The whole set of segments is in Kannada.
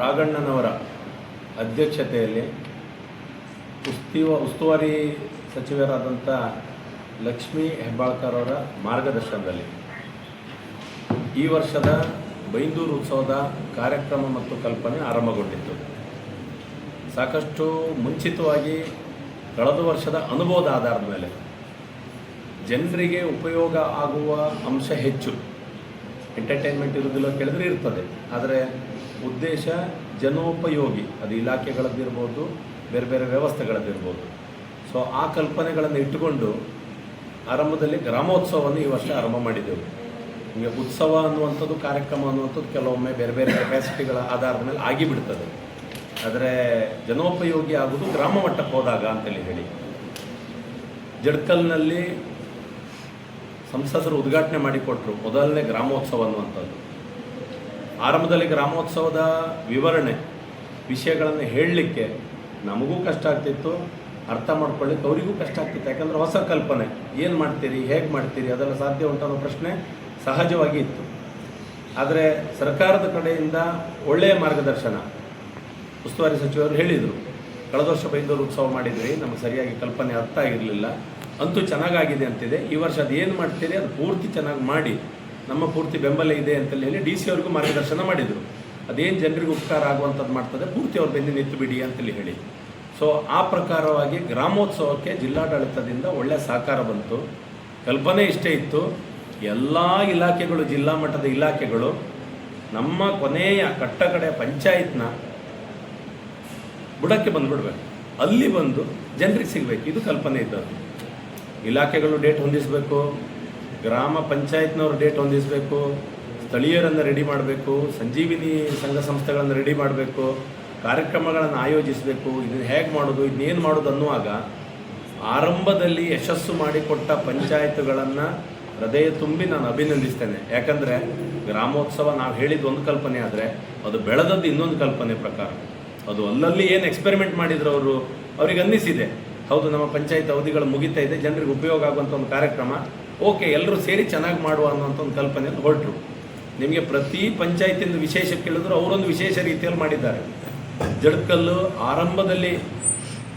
ರಾಘಣ್ಣನವರ ಅಧ್ಯಕ್ಷತೆಯಲ್ಲಿ ಉಸ್ತಿವ, ಉಸ್ತುವಾರಿ ಸಚಿವರಾದಂಥ ಲಕ್ಷ್ಮೀ ಹೆಬ್ಬಾಳ್ಕರ್ ಅವರ ಮಾರ್ಗದರ್ಶನದಲ್ಲಿ ಈ ವರ್ಷದ ಬೈಂದೂರು ಉತ್ಸವದ ಕಾರ್ಯಕ್ರಮ ಮತ್ತು ಕಲ್ಪನೆ ಆರಂಭಗೊಂಡಿತ್ತು. ಸಾಕಷ್ಟು ಮುಂಚಿತವಾಗಿ ಕಳೆದ ವರ್ಷದ ಅನುಭವದ ಆಧಾರದ ಮೇಲೆ ಜನರಿಗೆ ಉಪಯೋಗ ಆಗುವ ಅಂಶ ಹೆಚ್ಚು. ಎಂಟರ್ಟೈನ್ಮೆಂಟ್ ಇರುವುದಿಲ್ಲ ಕೇಳಿದ್ರೆ ಇರ್ತದೆ. ಆದರೆ ಉದ್ದೇಶ ಜನೋಪಯೋಗಿ. ಅದು ಇಲಾಖೆಗಳದ್ದಿರ್ಬೋದು, ಬೇರೆ ಬೇರೆ ವ್ಯವಸ್ಥೆಗಳದ್ದಿರ್ಬೋದು. ಸೊ ಆ ಕಲ್ಪನೆಗಳನ್ನು ಇಟ್ಟುಕೊಂಡು ಆರಂಭದಲ್ಲಿ ಗ್ರಾಮೋತ್ಸವವನ್ನು ಈ ವರ್ಷ ಆರಂಭ ಮಾಡಿದ್ದೆವು. ನಿಮಗೆ ಉತ್ಸವ ಅನ್ನುವಂಥದ್ದು, ಕಾರ್ಯಕ್ರಮ ಅನ್ನುವಂಥದ್ದು ಕೆಲವೊಮ್ಮೆ ಬೇರೆ ಬೇರೆ ಕೆಪಾಸಿಟಿಗಳ ಆಧಾರದ ಮೇಲೆ ಆಗಿಬಿಡ್ತದೆ. ಆದರೆ ಜನೋಪಯೋಗಿ ಆಗೋದು ಗ್ರಾಮ ಮಟ್ಟಕ್ಕೆ ಹೋದಾಗ ಅಂತೇಳಿ ಹೇಳಿ. ಜಡ್ಕಲ್ನಲ್ಲಿ ಸಂಸದರು ಉದ್ಘಾಟನೆ ಮಾಡಿಕೊಟ್ರು. ಮೊದಲನೇ ಗ್ರಾಮೋತ್ಸವ ಅನ್ನುವಂಥದ್ದು. ಆರಂಭದಲ್ಲಿ ಗ್ರಾಮೋತ್ಸವದ ವಿವರಣೆ, ವಿಷಯಗಳನ್ನು ಹೇಳಲಿಕ್ಕೆ ನಮಗೂ ಕಷ್ಟ ಆಗ್ತಿತ್ತು, ಅರ್ಥ ಮಾಡ್ಕೊಳ್ಳಿಕ್ಕೆ ಅವರಿಗೂ ಕಷ್ಟ ಆಗ್ತಿತ್ತು. ಯಾಕಂದರೆ ಹೊಸ ಕಲ್ಪನೆ, ಏನು ಮಾಡ್ತೀರಿ, ಹೇಗೆ ಮಾಡ್ತೀರಿ, ಅದೆಲ್ಲ ಸಾಧ್ಯ ಉಂಟಾಗೋ ಪ್ರಶ್ನೆ ಸಹಜವಾಗಿ ಇತ್ತು. ಆದರೆ ಸರ್ಕಾರದ ಕಡೆಯಿಂದ ಒಳ್ಳೆಯ ಮಾರ್ಗದರ್ಶನ ಉಸ್ತುವಾರಿ ಸಚಿವರು ಹೇಳಿದರು. ಕಳೆದ ವರ್ಷ ಬೈಂದೂರು ಉತ್ಸವ ಮಾಡಿದ್ರಿ, ನಮಗೆ ಸರಿಯಾಗಿ ಕಲ್ಪನೆ ಅರ್ಥ ಆಗಿರಲಿಲ್ಲ. ಅಂತೂ ಚೆನ್ನಾಗಾಗಿದೆ ಅಂತಿದೆ. ಈ ವರ್ಷ ಅದು ಏನು ಮಾಡ್ತೀರಿ, ಅದು ಪೂರ್ತಿ ಚೆನ್ನಾಗಿ ಮಾಡಿ. ನಮ್ಮ ಪೂರ್ತಿ ಬೆಂಬಲ ಇದೆ ಅಂತ ಹೇಳಿ ಡಿ ಸಿ ಅವ್ರಿಗೂ ಮಾರ್ಗದರ್ಶನ ಮಾಡಿದರು. ಅದೇನು ಜನರಿಗೆ ಉಪಕಾರ ಆಗುವಂಥದ್ದು ಮಾಡ್ತದೆ, ಪೂರ್ತಿ ಅವ್ರ ಬೆನ್ನಿ ನಿಂತು ಬಿಡಿ ಅಂತೇಳಿ ಹೇಳಿ. ಸೊ ಆ ಪ್ರಕಾರವಾಗಿ ಗ್ರಾಮೋತ್ಸವಕ್ಕೆ ಜಿಲ್ಲಾಡಳಿತದಿಂದ ಒಳ್ಳೆಯ ಸಹಕಾರ ಬಂತು. ಕಲ್ಪನೆ ಇಷ್ಟೇ ಇತ್ತು. ಎಲ್ಲ ಇಲಾಖೆಗಳು, ಜಿಲ್ಲಾ ಮಟ್ಟದ ಇಲಾಖೆಗಳು, ನಮ್ಮ ಕೊನೆಯ ಕಟ್ಟಕಡೆ ಪಂಚಾಯತ್ನ ಬುಡಕ್ಕೆ ಬಂದುಬಿಡ್ಬೇಕು. ಅಲ್ಲಿ ಬಂದು ಜನರಿಗೆ ಸಿಗಬೇಕು. ಇದು ಕಲ್ಪನೆ ಇದ್ದದ್ದು. ಇಲಾಖೆಗಳು ಡೇಟ್ ಹೊಂದಿಸಬೇಕು. ಗ್ರಾಮ ಪಂಚಾಯತ್ನವ್ರ ಡೇಟ್ ಹೊಂದಿಸಬೇಕು ಸ್ಥಳೀಯರನ್ನು ರೆಡಿ ಮಾಡಬೇಕು, ಸಂಜೀವಿನಿ ಸಂಘ ಸಂಸ್ಥೆಗಳನ್ನು ರೆಡಿ ಮಾಡಬೇಕು, ಕಾರ್ಯಕ್ರಮಗಳನ್ನು ಆಯೋಜಿಸಬೇಕು, ಇದನ್ನು ಹೇಗೆ ಮಾಡೋದು ಇದನ್ನೇನು ಮಾಡೋದು ಅನ್ನುವಾಗ ಆರಂಭದಲ್ಲಿ ಯಶಸ್ಸು ಮಾಡಿಕೊಟ್ಟ ಪಂಚಾಯತ್ಗಳನ್ನು ಹೃದಯ ತುಂಬಿ ನಾನು ಅಭಿನಂದಿಸ್ತೇನೆ. ಯಾಕಂದರೆ ಗ್ರಾಮೋತ್ಸವ ನಾವು ಹೇಳಿದ ಒಂದು ಕಲ್ಪನೆ ಆದರೆ ಅದು ಬೆಳೆದದ್ದು ಇನ್ನೊಂದು ಕಲ್ಪನೆ ಪ್ರಕಾರ. ಅದು ಅಲ್ಲಲ್ಲಿ ಏನು ಎಕ್ಸ್ಪೆರಿಮೆಂಟ್ ಮಾಡಿದ್ರು ಅವರು, ಅವ್ರಿಗೆ ಅನ್ನಿಸಿದೆ. ಹೌದು, ನಮ್ಮ ಪಂಚಾಯತ್ ಅವಧಿಗಳು ಮುಗಿತಾ ಇದೆ, ಜನರಿಗೆ ಉಪಯೋಗ ಆಗುವಂಥ ಒಂದು ಕಾರ್ಯಕ್ರಮ. ಓಕೆ ಎಲ್ಲರೂ ಸೇರಿ ಚೆನ್ನಾಗಿ ಮಾಡುವ ಅನ್ನೋಂಥ ಒಂದು ಕಲ್ಪನೆಯನ್ನು ಹೊರಟರು. ನಿಮಗೆ ಪ್ರತಿ ಪಂಚಾಯತಿಂದ ವಿಶೇಷ ಕೇಳಿದ್ರು ಅವರೊಂದು ವಿಶೇಷ ರೀತಿಯಲ್ಲಿ ಮಾಡಿದ್ದಾರೆ. ಜಡ್ಕಲ್ಲು ಆರಂಭದಲ್ಲಿ